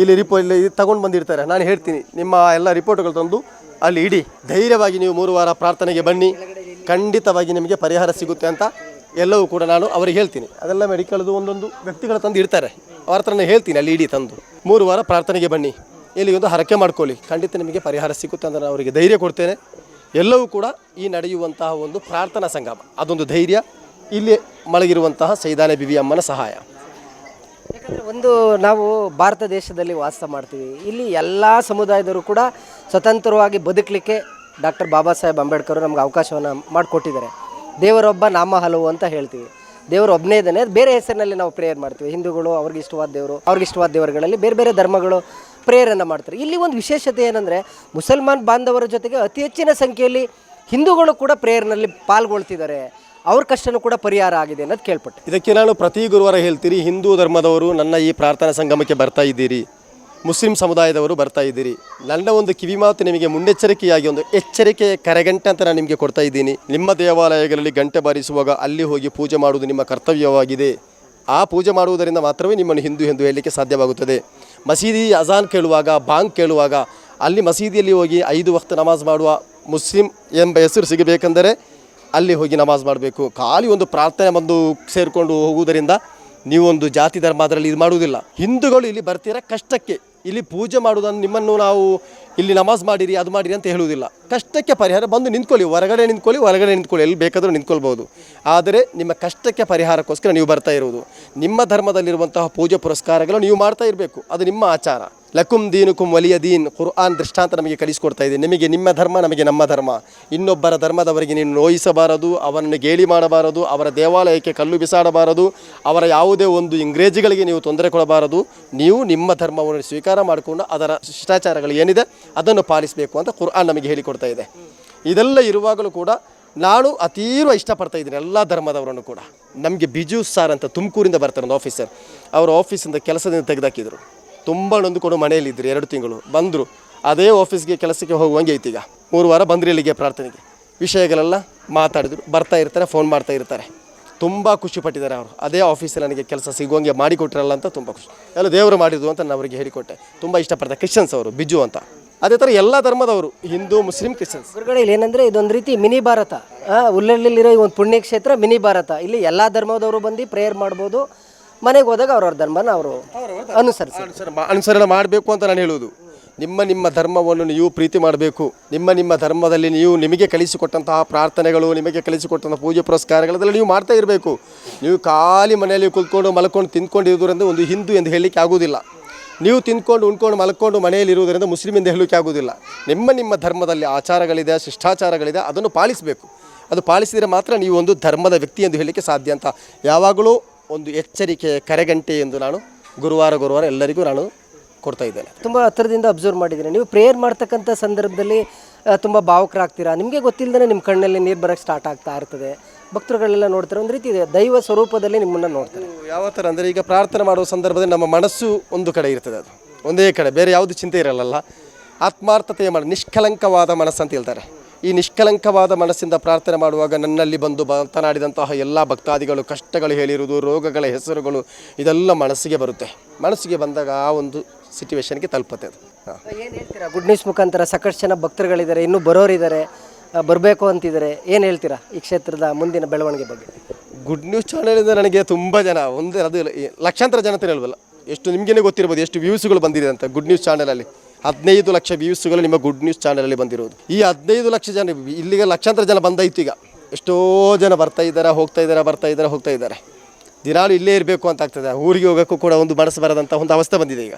ಇಲ್ಲಿ ರಿಪೋ ಇಲ್ಲಿ ತಗೊಂಡು ಬಂದಿರ್ತಾರೆ. ನಾನು ಹೇಳ್ತೀನಿ, ನಿಮ್ಮ ಎಲ್ಲ ರಿಪೋರ್ಟ್ಗಳು ತಂದು ಅಲ್ಲಿ ಇಡಿ. ಧೈರ್ಯವಾಗಿ ನೀವು ಮೂರು ವಾರ ಪ್ರಾರ್ಥನೆಗೆ ಬನ್ನಿ. ಖಂಡಿತವಾಗಿ ನಿಮಗೆ ಪರಿಹಾರ ಸಿಗುತ್ತೆ ಅಂತ ಎಲ್ಲವೂ ಕೂಡ ನಾನು ಅವರಿಗೆ ಹೇಳ್ತೀನಿ. ಅದೆಲ್ಲ ಮೆಡಿಕಲ್ದು ಒಂದೊಂದು ವ್ಯಕ್ತಿಗಳು ತಂದು ಇಡ್ತಾರೆ. ಅವ್ರ ಹತ್ರನೇ ಹೇಳ್ತೀನಿ, ಅಲ್ಲಿ ಇಡಿ ತಂದು. ಮೂರು ವಾರ ಪ್ರಾರ್ಥನೆಗೆ ಬನ್ನಿ. ಇಲ್ಲಿ ಒಂದು ಹರಕೆ ಮಾಡ್ಕೊಳ್ಳಿ. ಖಂಡಿತ ನಿಮಗೆ ಪರಿಹಾರ ಸಿಗುತ್ತೆ ಅಂತ ನಾನು ಅವರಿಗೆ ಧೈರ್ಯ ಕೊಡ್ತೇನೆ. ಎಲ್ಲವೂ ಕೂಡ ಈ ನಡೆಯುವಂತಹ ಒಂದು ಪ್ರಾರ್ಥನಾ ಸಂಗಮ, ಅದೊಂದು ಧೈರ್ಯ. ಇಲ್ಲಿ ಮಲಗಿರುವಂತಹ ಸೈದಾನೆ ಬಿವಿ ಅಮ್ಮನ ಸಹಾಯ. ಯಾಕಂದರೆ ಒಂದು ನಾವು ಭಾರತ ದೇಶದಲ್ಲಿ ವಾಸ ಮಾಡ್ತೀವಿ. ಇಲ್ಲಿ ಎಲ್ಲ ಸಮುದಾಯದವರು ಕೂಡ ಸ್ವತಂತ್ರವಾಗಿ ಬದುಕಲಿಕ್ಕೆ ಡಾಕ್ಟರ್ ಬಾಬಾ ಸಾಹೇಬ್ ಅಂಬೇಡ್ಕರ್ ನಮ್ಗೆ ಅವಕಾಶವನ್ನು ಮಾಡಿಕೊಟ್ಟಿದ್ದಾರೆ. ದೇವರೊಬ್ಬ ನಾಮ ಹಲವು ಅಂತ ಹೇಳ್ತೀವಿ. ದೇವರು ಒಬ್ಬನೇ ಇದ್ದಾನೆ ಬೇರೆ ಹೆಸರಿನಲ್ಲಿ ನಾವು ಪ್ರೇಯರ್ ಮಾಡ್ತೀವಿ. ಹಿಂದೂಗಳು ಅವ್ರಿಗೆ ಇಷ್ಟವಾದ ದೇವರು, ಅವ್ರಿಗೆ ಇಷ್ಟವಾದ ದೇವರುಗಳಲ್ಲಿ ಬೇರೆ ಬೇರೆ ಧರ್ಮಗಳು ಪ್ರೇಯರನ್ನು ಮಾಡ್ತಾರೆ. ಇಲ್ಲಿ ಒಂದು ವಿಶೇಷತೆ ಏನಂದರೆ, ಮುಸಲ್ಮಾನ್ ಬಾಂಧವರ ಜೊತೆಗೆ ಅತಿ ಹೆಚ್ಚಿನ ಸಂಖ್ಯೆಯಲ್ಲಿ ಹಿಂದೂಗಳು ಕೂಡ ಪ್ರೇಯರ್ನಲ್ಲಿ ಪಾಲ್ಗೊಳ್ತಿದ್ದಾರೆ. ಅವ್ರ ಕಷ್ಟನೂ ಕೂಡ ಪರಿಹಾರ ಆಗಿದೆ ಅನ್ನೋದು ಕೇಳ್ಪಟ್ಟೆ. ಇದಕ್ಕೆ ನಾನು ಪ್ರತಿ ಗುರುವಾರ ಹೇಳ್ತೀರಿ ಹಿಂದೂ ಧರ್ಮದವರು ನನ್ನ ಈ ಪ್ರಾರ್ಥನಾ ಸಂಗಮಕ್ಕೆ ಬರ್ತಾ ಇದ್ದೀರಿ. ಮುಸ್ಲಿಂ ಸಮುದಾಯದವರು ಬರ್ತಾ ಇದ್ದೀರಿ. ನನ್ನ ಒಂದು ಕಿವಿಮಾತು ನಿಮಗೆ ಮುನ್ನೆಚ್ಚರಿಕೆಯಾಗಿ ಒಂದು ಎಚ್ಚರಿಕೆ, ಕರೆಗಂಟೆ ಅಂತ ನಾನು ನಿಮಗೆ ಕೊಡ್ತಾ ಇದ್ದೀನಿ. ನಿಮ್ಮ ದೇವಾಲಯಗಳಲ್ಲಿ ಗಂಟೆ ಬಾರಿಸುವಾಗ ಅಲ್ಲಿ ಹೋಗಿ ಪೂಜೆ ಮಾಡುವುದು ನಿಮ್ಮ ಕರ್ತವ್ಯವಾಗಿದೆ. ಆ ಪೂಜೆ ಮಾಡುವುದರಿಂದ ಮಾತ್ರವೇ ನಿಮ್ಮನ್ನು ಹಿಂದೂ ಎಂದು ಹೇಳಲಿಕ್ಕೆ ಸಾಧ್ಯವಾಗುತ್ತದೆ. ಮಸೀದಿ ಅಜಾನ್ ಕೇಳುವಾಗ, ಬಾಂಗ್ ಕೇಳುವಾಗ, ಅಲ್ಲಿ ಮಸೀದಿಯಲ್ಲಿ ಹೋಗಿ ಐದು ವಕ್ತ ನಮಾಜ್ ಮಾಡುವ ಮುಸ್ಲಿಂ ಎಂಬ ಹೆಸರು ಸಿಗಬೇಕೆಂದರೆ ಅಲ್ಲಿ ಹೋಗಿ ನಮಾಜ್ ಮಾಡಬೇಕು. ಖಾಲಿ ಒಂದು ಪ್ರಾರ್ಥನೆ ಬಂದು ಸೇರಿಕೊಂಡು ಹೋಗುವುದರಿಂದ ನೀವೊಂದು ಜಾತಿ ಧರ್ಮ ಅದರಲ್ಲಿ ಇದು ಮಾಡುವುದಿಲ್ಲ. ಹಿಂದೂಗಳು ಇಲ್ಲಿ ಬರ್ತೀರ ಕಷ್ಟಕ್ಕೆ. ಇಲ್ಲಿ ಪೂಜೆ ಮಾಡುವುದನ್ನು ನಿಮ್ಮನ್ನು ನಾವು ಇಲ್ಲಿ ನಮಾಜ್ ಮಾಡಿರಿ, ಅದು ಮಾಡಿರಿ ಅಂತ ಹೇಳುವುದಿಲ್ಲ. ಕಷ್ಟಕ್ಕೆ ಪರಿಹಾರ ಬಂದು ನಿಂತ್ಕೊಳ್ಳಿ, ಹೊರಗಡೆ ನಿಂತ್ಕೊಳ್ಳಿ ಹೊರಗಡೆ ನಿಂತ್ಕೊಳ್ಳಿ, ಎಲ್ಲಿ ಬೇಕಾದರೂ ನಿಂತ್ಕೊಳ್ಬೋದು ಆದರೆ ನಿಮ್ಮ ಕಷ್ಟಕ್ಕೆ ಪರಿಹಾರಕ್ಕೋಸ್ಕರ ನೀವು ಬರ್ತಾ ಇರುವುದು. ನಿಮ್ಮ ಧರ್ಮದಲ್ಲಿರುವಂತಹ ಪೂಜೆ ಪುರಸ್ಕಾರಗಳು ನೀವು ಮಾಡ್ತಾ ಇರಬೇಕು. ಅದು ನಿಮ್ಮ ಆಚಾರ. ಲಕುಂ ದೀನುಕುಂ ವಲಿಯ ದೀನ್. ಕುರ್ಆನ್ ದೃಷ್ಟಾಂತ ನಮಗೆ ಕಲಿಸಿಕೊಡ್ತಾ ಇದೆ. ನಿಮಗೆ ನಿಮ್ಮ ಧರ್ಮ, ನಮಗೆ ನಮ್ಮ ಧರ್ಮ. ಇನ್ನೊಬ್ಬರ ಧರ್ಮದವರಿಗೆ ನೀನು ನೋಯಿಸಬಾರದು ಅವರನ್ನು ಗೇಲಿ ಮಾಡಬಾರದು, ಅವರ ದೇವಾಲಯಕ್ಕೆ ಕಲ್ಲು ಬಿಸಾಡಬಾರದು, ಅವರ ಯಾವುದೇ ಒಂದು ಇಂಗ್ರೇಜಿಗಳಿಗೆ ನೀವು ತೊಂದರೆ ಕೊಡಬಾರದು. ನೀವು ನಿಮ್ಮ ಧರ್ಮವನ್ನು ಸ್ವೀಕಾರ ಮಾಡಿಕೊಂಡು ಅದರ ಶಿಷ್ಟಾಚಾರಗಳು ಏನಿದೆ ಅದನ್ನು ಪಾಲಿಸಬೇಕು ಅಂತ ಕುರ್ಆನ್ ನಮಗೆ ಹೇಳಿಕೊಡ್ತಾ ಇದೆ. ಇದೆಲ್ಲ ಇರುವಾಗಲೂ ಕೂಡ ನಾನು ಅತೀವ ಇಷ್ಟಪಡ್ತಾ ಇದ್ದೀನಿ ಎಲ್ಲ ಧರ್ಮದವರನ್ನು ಕೂಡ. ನಮಗೆ ಬಿಜು ಸಾರ್ ಅಂತ ತುಮಕೂರಿಂದ ಬರ್ತಾರೆ ಒಂದು ಆಫೀಸರ್ ಅವರ ಆಫೀಸಿಂದ ಕೆಲಸದಿಂದ ತೆಗೆದಾಕಿದ್ರು. ತುಂಬ ನೊಂದುಕೊಂಡು ಮನೆಯಲ್ಲಿದ್ದರು, ಎರಡು ತಿಂಗಳು. ಬಂದರು. ಅದೇ ಆಫೀಸ್ಗೆ ಕೆಲಸಕ್ಕೆ ಹೋಗುವಂಗೆ ಐತಿ ಈಗ ಮೂರು ವಾರ ಬಂದ್ರಿ ಇಲ್ಲಿಗೆ ಪ್ರಾರ್ಥನೆಗೆ. ವಿಷಯಗಳೆಲ್ಲ ಮಾತಾಡಿದ್ರು. ಬರ್ತಾ ಇರ್ತಾರೆ ಫೋನ್ ಮಾಡ್ತಾ ಇರ್ತಾರೆ. ತುಂಬ ಖುಷಿಪಟ್ಟಿದ್ದಾರೆ ಅವರು. ಅದೇ ಆಫೀಸಲ್ಲಿ ನನಗೆ ಕೆಲಸ ಸಿಗುವಂಗೆ ಮಾಡಿಕೊಟ್ರಲ್ಲ ಅಂತ ತುಂಬ ಖುಷಿ. ಎಲ್ಲ ದೇವರು ಮಾಡಿದ್ರು ಅಂತ ನಾನು ಅವರಿಗೆ ಹೇಳಿಕೊಟ್ಟೆ. ತುಂಬ ಇಷ್ಟಪಡ್ತಾರೆ. ಕ್ರಿಶ್ಚಿಯನ್ಸ್ ಅವರು, ಬಿಜು ಅಂತ. ಅದೇ ಥರ ಎಲ್ಲ ಧರ್ಮದವರು, ಹಿಂದೂ, ಮುಸ್ಲಿಂ ಕ್ರಿಶ್ಚಿಯನ್ಸ್ ಹೊರಗಡೆ ಇಲ್ಲಿ ಏನಂದರೆ ಇದೊಂದು ರೀತಿ ಮಿನಿ ಭಾರತ. ಉಲ್ಲಳ್ಳಿಲಿರೋ ಈ ಒಂದು ಪುಣ್ಯಕ್ಷೇತ್ರ ಮಿನಿ ಭಾರತ. ಇಲ್ಲಿ ಎಲ್ಲ ಧರ್ಮದವರು ಬಂದು ಪ್ರೇಯರ್ ಮಾಡ್ಬೋದು. ಮನೆಗೆ ಹೋದಾಗ ಅವ್ರವ್ರ ಧರ್ಮನ ಅವರು ಅನುಸರಿಸಿ ಅನುಸರ ಅನುಸರಣೆ ಮಾಡಬೇಕು ಅಂತ ನಾನು ಹೇಳುವುದು. ನಿಮ್ಮ ನಿಮ್ಮ ಧರ್ಮವನ್ನು ನೀವು ಪ್ರೀತಿ ಮಾಡಬೇಕು. ನಿಮ್ಮ ನಿಮ್ಮ ಧರ್ಮದಲ್ಲಿ ನೀವು ನಿಮಗೆ ಕಲಿಸಿಕೊಟ್ಟಂತಹ ಪ್ರಾರ್ಥನೆಗಳು ನಿಮಗೆ ಕಲಿಸಿಕೊಟ್ಟಂತಹ ಪೂಜೆ ಪುರಸ್ಕಾರಗಳೆಲ್ಲ ನೀವು ಮಾಡ್ತಾ ಇರಬೇಕು. ನೀವು ಖಾಲಿ ಮನೆಯಲ್ಲಿ ಕುತ್ಕೊಂಡು ಮಲ್ಕೊಂಡು ತಿಂದ್ಕೊಂಡು ಇರುವುದರಿಂದ ಒಂದು ಹಿಂದೂ ಎಂದು ಹೇಳಲಿಕ್ಕೆ ಆಗುವುದಿಲ್ಲ. ನೀವು ತಿಂದ್ಕೊಂಡು ಉಣ್ಕೊಂಡು ಮಲ್ಕೊಂಡು ಮನೆಯಲ್ಲಿ ಇರುವುದರಿಂದ ಮುಸ್ಲಿಂ ಎಂದು ಹೇಳಲಿಕ್ಕೆ ಆಗುವುದಿಲ್ಲ. ನಿಮ್ಮ ನಿಮ್ಮ ಧರ್ಮದಲ್ಲಿ ಆಚಾರಗಳಿದೆ ಶಿಷ್ಟಾಚಾರಗಳಿದೆ ಅದನ್ನು ಪಾಲಿಸಬೇಕು. ಅದು ಪಾಲಿಸಿದರೆ ಮಾತ್ರ ನೀವು ಒಂದು ಧರ್ಮದ ವ್ಯಕ್ತಿ ಎಂದು ಹೇಳಲಿಕ್ಕೆ ಸಾಧ್ಯ ಅಂತ. ಯಾವಾಗಲೂ ಒಂದು ಎಚ್ಚರಿಕೆ ಕರೆಗಂಟೆ ಎಂದು ನಾನು ಗುರುವಾರ ಗುರುವಾರ ಎಲ್ಲರಿಗೂ ನಾನು ಕೊಡ್ತಾ ಇದ್ದೇನೆ. ತುಂಬ ಹತ್ತಿರದಿಂದ ಅಬ್ಸರ್ವ್ ಮಾಡಿದ್ದೀನಿ. ನೀವು ಪ್ರೇಯರ್ ಮಾಡ್ತಕ್ಕಂಥ ಸಂದರ್ಭದಲ್ಲಿ ತುಂಬ ಭಾವುಕರಾಗ್ತೀರಾ? ನಿಮಗೆ ಗೊತ್ತಿಲ್ಲದೇ ನಿಮ್ಮ ಕಣ್ಣಲ್ಲಿ ನೀರು ಬರೋಕ್ಕೆ ಸ್ಟಾರ್ಟ್ ಆಗ್ತಾ ಇರ್ತದೆ. ಭಕ್ತರುಗಳೆಲ್ಲ ನೋಡ್ತಾರೆ, ಒಂದು ರೀತಿ ಇದೆ. ದೈವ ಸ್ವರೂಪದಲ್ಲಿ ನಿಮ್ಮನ್ನು ನೋಡ್ತಾರೆ. ಯಾವ ಥರ ಅಂದರೆ ಈಗ ಪ್ರಾರ್ಥನೆ ಮಾಡುವ ಸಂದರ್ಭದಲ್ಲಿ ನಮ್ಮ ಮನಸ್ಸು ಒಂದು ಕಡೆ ಇರ್ತದೆ ಅದು. ಒಂದೇ ಕಡೆ, ಬೇರೆ ಯಾವುದು ಚಿಂತೆ ಇರಲ್ಲ ಆತ್ಮಾರ್ಥತೆಯ ಮನ, ನಿಷ್ಕಲಂಕವಾದ ಮನಸ್ಸು ಅಂತ ಹೇಳ್ತಾರೆ. ಈ ನಿಷ್ಕಲಂಕವಾದ ಮನಸ್ಸಿಂದ ಪ್ರಾರ್ಥನೆ ಮಾಡುವಾಗ ನನ್ನಲ್ಲಿ ಬಂದು ಮಾತನಾಡಿದಂತಹ ಎಲ್ಲ ಭಕ್ತಾದಿಗಳು ಕಷ್ಟಗಳು ಹೇಳಿರುವುದು ರೋಗಗಳ ಹೆಸರುಗಳು ಇದೆಲ್ಲ ಮನಸ್ಸಿಗೆ ಬರುತ್ತೆ. ಮನಸ್ಸಿಗೆ ಬಂದಾಗ ಆ ಒಂದು ಸಿಚುವೇಶನ್ಗೆ ತಲುಪುತ್ತೆ ಅದು. ಏನು ಹೇಳ್ತೀರಾ? ಗುಡ್ ನ್ಯೂಸ್ ಮುಖಾಂತರ ಸಾಕಷ್ಟು ಜನ ಭಕ್ತರುಗಳಿದ್ದಾರೆ ಇನ್ನೂ ಬರೋರಿದ್ದಾರೆ ಬರಬೇಕು ಅಂತಿದ್ದಾರೆ. ಏನು ಹೇಳ್ತೀರಾ ಈ ಕ್ಷೇತ್ರದ ಮುಂದಿನ ಬೆಳವಣಿಗೆ ಬಗ್ಗೆ? ಗುಡ್ ನ್ಯೂಸ್ ಚಾನಲಿಂದ ನನಗೆ ತುಂಬ ಜನ ಒಂದು ಅದು ಲಕ್ಷಾಂತರ ಜನತೆ ಹೇಳ್ಬಲ್ಲ ಎಷ್ಟು ನಿಮಗೇನೆ ಗೊತ್ತಿರ್ಬೋದು ಎಷ್ಟು ವ್ಯೂಸ್ಗಳು ಬಂದಿದೆ ಅಂತ ಗುಡ್ ನ್ಯೂಸ್ ಚಾನಲಲ್ಲಿ ಹದಿನೈದು ಲಕ್ಷ ವ್ಯೂಸ್ಗಳು ನಿಮ್ಮ ಗುಡ್ ನ್ಯೂಸ್ ಚಾನಲಲ್ಲಿ ಬಂದಿರೋದು. ಈ ಹದಿನೈದು ಲಕ್ಷ ಜನ, ಇಲ್ಲಿಗೆ ಲಕ್ಷಾಂತರ ಜನ ಬಂದಾಯ್ತು ಈಗ ಎಷ್ಟೋ ಜನ ಬರ್ತಾ ಇದ್ದಾರೆ, ಹೋಗ್ತಾ ಇದ್ದಾರೆ, ಬರ್ತಾ ಇದ್ದಾರೆ, ಹೋಗ್ತಾ ಇದ್ದಾರೆ. ದಿನಾಲು ಇಲ್ಲೇ ಇರಬೇಕು ಅಂತ ಆಗ್ತದೆ. ಊರಿಗೆ ಹೋಗೋಕ್ಕೂ ಕೂಡ ಒಂದು ಮನಸ್ಸು ಬರದಂಥ ಒಂದು ಅವಸ್ಥೆ ಬಂದಿದೆ ಈಗ.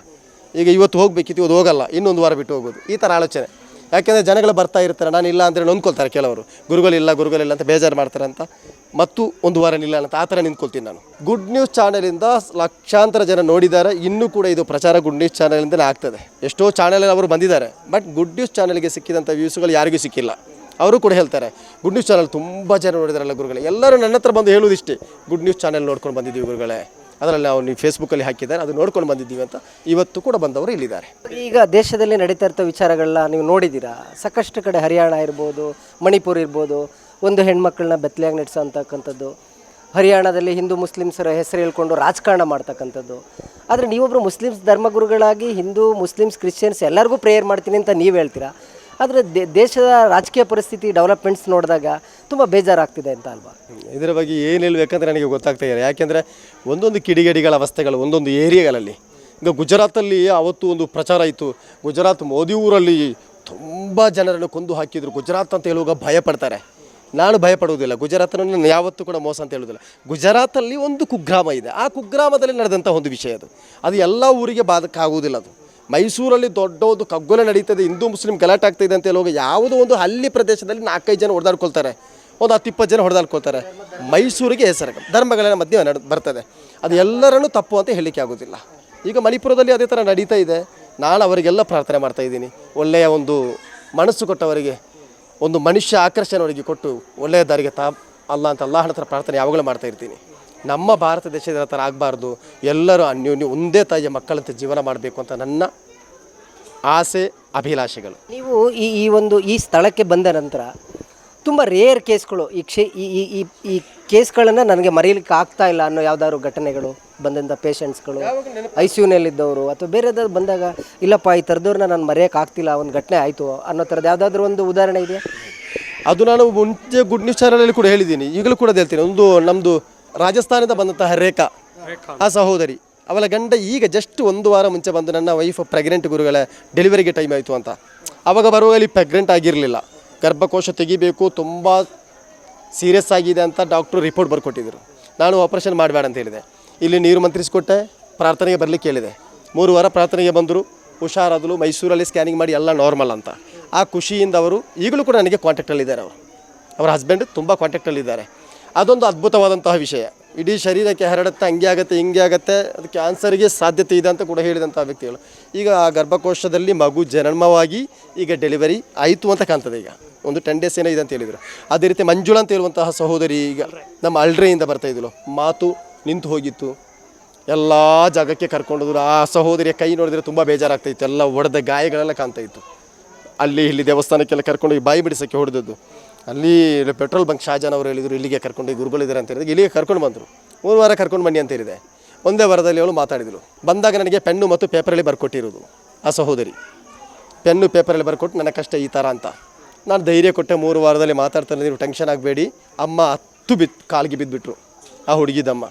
ಈಗ ಇವತ್ತು ಹೋಗಬೇಕಿತ್ತು, ಇವತ್ತು ಹೋಗಲ್ಲ. ಇನ್ನೊಂದು ವಾರ ಬಿಟ್ಟು ಹೋಗೋದು. ಈ ಥರ ಆಲೋಚನೆ. ಯಾಕೆಂದರೆ ಜನಗಳು ಬರ್ತಾ ಇರ್ತಾರೆ, ನಾನು ಇಲ್ಲ ಅಂದರೆ ನೊಂದ್ಕೊಳ್ತಾರೆ ಕೆಲವರು. ಗುರುಗಳಿಲ್ಲ ಗುರುಗಳಿಲ್ಲ ಅಂತ ಬೇಜಾರು ಮಾಡ್ತಾರೆ ಅಂತ ಮತ್ತು ಒಂದು ವಾರ ನಿಲ್ಲ ಅಂತ ಆ ಥರ ನಿಂತ್ಕೊಳ್ತೀನಿ ನಾನು. ಗುಡ್ ನ್ಯೂಸ್ ಚಾನಲಿಂದ ಲಕ್ಷಾಂತರ ಜನ ನೋಡಿದ್ದಾರೆ. ಇನ್ನೂ ಕೂಡ ಇದು ಪ್ರಚಾರ ಗುಡ್ ನ್ಯೂಸ್ ಚಾನಲಿಂದಲೇ ಆಗ್ತದೆ. ಎಷ್ಟೋ ಚಾನಲಲ್ಲಿ ಅವರು ಬಂದಿದ್ದಾರೆ. ಬಟ್ ಗುಡ್ ನ್ಯೂಸ್ ಚಾನಲ್ಗೆ ಸಿಕ್ಕಿದಂಥ ವ್ಯೂಸ್ಗಳು ಯಾರಿಗೂ ಸಿಕ್ಕಿಲ್ಲ. ಅವರು ಕೂಡ ಹೇಳ್ತಾರೆ ಗುಡ್ ನ್ಯೂಸ್ ಚಾನಲ್ ತುಂಬ ಜನ ನೋಡಿದಾರಲ್ಲ ಗುರುಗಳೇ. ಎಲ್ಲರೂ ನನ್ನ ಹತ್ರ ಬಂದು ಹೇಳುವುದಿಷ್ಟೇ ಗುಡ್ ನ್ಯೂಸ್ ಚಾನಲ್ ನೋಡ್ಕೊಂಡು ಬಂದಿದ್ದೀವಿ ಗುರುಗಳೇ. ಅದರಲ್ಲಿ ನಾವು ನೀವು ಫೇಸ್ಬುಕ್ಕಲ್ಲಿ ಹಾಕಿದ್ದಾರೆ, ಅದು ನೋಡ್ಕೊಂಡು ಬಂದಿದ್ದೀವಿ ಅಂತ ಇವತ್ತು ಕೂಡ ಬಂದವರು ಇಲ್ಲಿದ್ದಾರೆ. ಈಗ ದೇಶದಲ್ಲಿ ನಡೀತಾ ಇರ್ತ ವಿಚಾರಗಳನ್ನ ನೀವು ನೋಡಿದ್ದೀರಾ? ಸಾಕಷ್ಟು ಕಡೆ ಹರಿಯಾಣ ಇರ್ಬೋದು, ಮಣಿಪುರ್ ಇರ್ಬೋದು, ಒಂದು ಹೆಣ್ಮಕ್ಳನ್ನ ಬೆತ್ತಲೆಯಾಗಿ ನಡೆಸೋ ಅಂತಕ್ಕಂಥದ್ದು ಹರಿಯಾಣದಲ್ಲಿ ಹಿಂದೂ ಮುಸ್ಲಿಮ್ಸರ ಹೆಸರು ಹೇಳ್ಕೊಂಡು ರಾಜಕಾರಣ ಮಾಡ್ತಕ್ಕಂಥದ್ದು. ಆದರೆ ನೀವೊಬ್ಬರು ಮುಸ್ಲಿಮ್ಸ್ ಧರ್ಮಗುರುಗಳಾಗಿ ಹಿಂದೂ, ಮುಸ್ಲಿಮ್ಸ್, ಕ್ರಿಶ್ಚಿಯನ್ಸ್ ಎಲ್ಲರಿಗೂ ಪ್ರೇಯರ್ ಮಾಡ್ತೀನಿ ಅಂತ ನೀವು ಹೇಳ್ತೀರಾ? ಆದರೆ ದೇಶದ ರಾಜಕೀಯ ಪರಿಸ್ಥಿತಿ ಡೆವಲಪ್ಮೆಂಟ್ಸ್ ನೋಡಿದಾಗ ತುಂಬ ಬೇಜಾರಾಗ್ತಿದೆ ಅಂತ ಅಲ್ವಾ? ಇದರ ಬಗ್ಗೆ ಏನು ಹೇಳಬೇಕಂದ್ರೆ ನನಗೆ ಗೊತ್ತಾಗ್ತಾ ಇಲ್ಲ ಯಾಕೆಂದರೆ ಒಂದೊಂದು ಕಿಡಿಗೇಡಿಗಳ ಅವಸ್ಥೆಗಳು, ಒಂದೊಂದು ಏರಿಯಾಗಳಲ್ಲಿ, ಈಗ ಗುಜರಾತಲ್ಲಿ ಅವತ್ತು ಒಂದು ಪ್ರಚಾರ ಇತ್ತು. ಗುಜರಾತ್ ಮೋದಿ ಊರಲ್ಲಿ ತುಂಬ ಜನರನ್ನು ಕೊಂದು ಹಾಕಿದ್ರು. ಗುಜರಾತ್ ಅಂತ ಹೇಳುವಾಗ ಭಯ ಪಡ್ತಾರೆ ನಾನು ಭಯಪಡುವುದಿಲ್ಲ. ಗುಜರಾತನ್ನು ನಾನು ಯಾವತ್ತೂ ಕೂಡ ಮೋಸ ಅಂತ ಹೇಳುವುದಿಲ್ಲ. ಗುಜರಾತಲ್ಲಿ ಒಂದು ಕುಗ್ರಾಮ ಇದೆ. ಆ ಕುಗ್ರಾಮದಲ್ಲಿ ನಡೆದಂಥ ಒಂದು ವಿಷಯ ಅದು. ಅದು ಎಲ್ಲ ಊರಿಗೆ ಬಾಧಕ ಆಗುವುದಿಲ್ಲ ಅದು. ಮೈಸೂರಲ್ಲಿ ದೊಡ್ಡ ಒಂದು ಕಗ್ಗೊಲೆ ನಡೀತದೆ. ಹಿಂದೂ ಮುಸ್ಲಿಂ ಗಲಾಟೆ ಆಗ್ತಿದೆ ಅಂತ ಹೇಳುವಾಗ ಯಾವುದೋ ಒಂದು ಹಳ್ಳಿ ಪ್ರದೇಶದಲ್ಲಿ ನಾಲ್ಕೈದು ಜನ ಹೊಡೆದಾಡ್ಕೊಳ್ತಾರೆ. ಒಂದು ಹತ್ತು ಇಪ್ಪತ್ತು ಜನ ಹೊಡೆದಾಡ್ಕೊಳ್ತಾರೆ. ಮೈಸೂರಿಗೆ ಹೆಸರು ಧರ್ಮಗಳ ಮಧ್ಯೆ ನಡ್, ಬರ್ತದೆ. ಅದು ಎಲ್ಲರನ್ನೂ ತಪ್ಪು ಅಂತ ಹೇಳಲಿಕ್ಕೆ ಆಗೋದಿಲ್ಲ. ಈಗ ಮಣಿಪುರದಲ್ಲಿ ಅದೇ ಥರ ನಡೀತಾ ಇದೆ. ನಾನು ಅವರಿಗೆಲ್ಲ ಪ್ರಾರ್ಥನೆ ಮಾಡ್ತಾ ಇದ್ದೀನಿ. ಒಳ್ಳೆಯ ಒಂದು ಮನಸ್ಸು ಕೊಟ್ಟವರಿಗೆ, ಒಂದು ಮನುಷ್ಯ ಆಕರ್ಷಣೆ ಅವರಿಗೆ ಕೊಟ್ಟು ಒಳ್ಳೆಯ ದಾರಿಗೆ ತಾ, ಅಲ್ಲ ಅಂತ ಅಲ್ಲಾಹನ ಹತ್ರ ಪ್ರಾರ್ಥನೆ ಯಾವಾಗಲೂ ಮಾಡ್ತಾ ಇರ್ತೀನಿ. ನಮ್ಮ ಭಾರತ ದೇಶದ ಥರ ಆಗಬಾರ್ದು. ಎಲ್ಲರೂ ಅನ್ಯೋನ್ಯ ಒಂದೇ ತಾಯಿಯ ಮಕ್ಕಳಂತೆ ಜೀವನ ಮಾಡಬೇಕು ಅಂತ ನನ್ನ ಆಸೆ ಅಭಿಲಾಷೆಗಳು. ನೀವು ಈ ಈ ಒಂದು ಈ ಸ್ಥಳಕ್ಕೆ ಬಂದ ನಂತರ ತುಂಬ ರೇರ್ ಕೇಸ್ಗಳು ಈ ಕ್ಷೇ ಈ ಈ ಈ ಈ ಕೇಸ್ಗಳನ್ನು ನನಗೆ ಮರೆಯಲಿಕ್ಕೆ ಆಗ್ತಾ ಇಲ್ಲ ಅನ್ನೋ ಯಾವ್ದಾದ್ರು ಘಟನೆಗಳು ಬಂದಂಥ ಪೇಷಂಟ್ಸ್ಗಳು ಐ ಸಿ ಯುನಲ್ಲಿದ್ದವರು ಅಥವಾ ಬೇರೆ ಯಾವ್ದಾದ್ರು ಬಂದಾಗ ಇಲ್ಲಪ್ಪ ಈ ಥರದವ್ರನ್ನ ನಾನು ಮರೆಯೋಕೆ ಆಗ್ತಿಲ್ಲ ಒಂದು ಘಟನೆ ಆಯಿತು ಅನ್ನೋ ಥರದ್ದು ಯಾವುದಾದ್ರು ಒಂದು ಉದಾಹರಣೆ ಇದೆಯಾ? ಅದು ನಾನು ಮುಂಚೆ ಗುಡ್ ನ್ಯೂಸ್ ಚಾನಲಲ್ಲಿ ಕೂಡ ಹೇಳಿದ್ದೀನಿ. ಈಗಲೂ ಕೂಡ ಹೇಳ್ತೀನಿ. ಒಂದು ನಮ್ಮದು ರಾಜಸ್ಥಾನದ ಬಂದಂತಹ ರೇಖಾ. ಆ ಸಹೋದರಿ ಅವಳ ಗಂಡ ಈಗ ಜಸ್ಟ್ ಒಂದು ವಾರ ಮುಂಚೆ ಬಂದು ನನ್ನ ವೈಫ್ ಪ್ರೆಗ್ನೆಂಟ್ ಗುರುಗಳ ಡೆಲಿವರಿಗೆ ಟೈಮ್ ಆಯಿತು ಅಂತ. ಅವಾಗ ಬರುವಲ್ಲಿ ಪ್ರೆಗ್ನೆಂಟ್ ಆಗಿರಲಿಲ್ಲ. ಗರ್ಭಕೋಶ ತೆಗಿಬೇಕು ತುಂಬ ಸೀರಿಯಸ್ ಆಗಿದೆ ಅಂತ ಡಾಕ್ಟ್ರು ರಿಪೋರ್ಟ್ ಬರ್ಕೊಟ್ಟಿದ್ದರು ನಾನು ಆಪರೇಷನ್ ಮಾಡಬೇಡ ಅಂತ ಹೇಳಿದೆ. ಇಲ್ಲಿ ನೀರು ಮಂತ್ರಿಸಿಕೊಟ್ಟೆ ಪ್ರಾರ್ಥನೆಗೆ ಬರಲಿಕ್ಕೆ ಹೇಳಿದೆ. ಮೂರು ವಾರ ಪ್ರಾರ್ಥನೆಗೆ ಬಂದರು. ಹುಷಾರಾದಲು ಮೈಸೂರಲ್ಲಿ ಸ್ಕ್ಯಾನಿಂಗ್ ಮಾಡಿ ಎಲ್ಲ ನಾರ್ಮಲ್ ಅಂತ. ಆ ಖುಷಿಯಿಂದ ಅವರು ಈಗಲೂ ಕೂಡ ನನಗೆ ಕಾಂಟ್ಯಾಕ್ಟಲ್ಲಿದ್ದಾರೆ ಅವರು. ಅವರ ಹಸ್ಬೆಂಡ್ ತುಂಬ ಕಾಂಟ್ಯಾಕ್ಟಲ್ಲಿದ್ದಾರೆ ಅದೊಂದು ಅದ್ಭುತವಾದಂತಹ ವಿಷಯ. ಇಡೀ ಶರೀರಕ್ಕೆ ಹರಡುತ್ತೆ, ಹಂಗೆ ಆಗುತ್ತೆ, ಹಿಂಗೆ ಆಗುತ್ತೆ, ಅದು ಕ್ಯಾನ್ಸರ್ಗೆ ಸಾಧ್ಯತೆ ಇದೆ ಅಂತ ಕೂಡ ಹೇಳಿದಂಥ ವ್ಯಕ್ತಿಗಳು. ಈಗ ಆ ಗರ್ಭಕೋಶದಲ್ಲಿ ಮಗು ಜನ್ಮವಾಗಿ ಈಗ ಡೆಲಿವರಿ ಆಯಿತು ಅಂತ ಕಾಣ್ತದೆ ಈಗ. ಒಂದು ಟೆನ್ ಡೇಸ್ ಏನೋ ಇದೆ ಅಂತ ಹೇಳಿದರು. ಅದೇ ರೀತಿ ಮಂಜುಳಾ ಅಂತ ಹೇಳುವಂತಹ ಸಹೋದರಿ ಈಗ ನಮ್ಮ ಅಳ್ರೆಯಿಂದ ಬರ್ತಾ ಇದ್ಲು. ಮಾತು ನಿಂತು ಹೋಗಿತ್ತು. ಎಲ್ಲ ಜಾಗಕ್ಕೆ ಕರ್ಕೊಂಡೋದ್ರು ಆ ಸಹೋದರಿಯ ಕೈ ನೋಡಿದ್ರೆ ತುಂಬ ಬೇಜಾರಾಗ್ತಾ ಇತ್ತು. ಎಲ್ಲ ಒಡೆದ ಗಾಯಗಳೆಲ್ಲ ಕಾಣ್ತಾ ಇತ್ತು. ಅಲ್ಲಿ ಇಲ್ಲಿ ದೇವಸ್ಥಾನಕ್ಕೆಲ್ಲ ಕರ್ಕೊಂಡೋಗಿ ಬಾಯಿ ಬಿಡಿಸೋಕ್ಕೆ ಹೊಡೆದದ್ದು. ಅಲ್ಲಿ ಪೆಟ್ರೋಲ್ ಬಂಕ್ ಶಾಜಾನ್ ಅವರು ಹೇಳಿದರು, ಇಲ್ಲಿಗೆ ಕರ್ಕೊಂಡು ಗುರುಗಳಿದ್ದಾರೆ ಅಂತ ಹೇಳಿದ್ರು. ಇಲ್ಲಿಗೆ ಕರ್ಕೊಂಡು ಬಂದರು. ಮೂರು ವಾರ ಕರ್ಕೊಂಡು ಬನ್ನಿ ಅಂತ ಹೇಳಿದೆ. ಒಂದೇ ವಾರದಲ್ಲಿ ಅವಳು ಮಾತಾಡಿದರು. ಬಂದಾಗ ನನಗೆ ಪೆನ್ನು ಮತ್ತು ಪೇಪರಲ್ಲಿ ಬರ್ಕೊಟ್ಟಿರೋದು. ಆ ಸಹೋದರಿ. ಪೆನ್ನು, ಪೇಪರಲ್ಲಿ ಬರ್ಕೊಟ್ಟು ನನ್ನ ಕಷ್ಟ ಈ ಥರ ಅಂತ. ನಾನು ಧೈರ್ಯ ಕೊಟ್ಟೆ ಮೂರು ವಾರದಲ್ಲಿ ಮಾತಾಡ್ತಾನೆ ನೀವು ಟೆನ್ಷನ್ ಆಗಬೇಡಿ. ಅಮ್ಮ ಹತ್ತು ಬಿತ್ ಕಾಲಿಗೆ ಬಿದ್ದುಬಿಟ್ರು ಆ ಹುಡುಗಿದಮ್ಮ.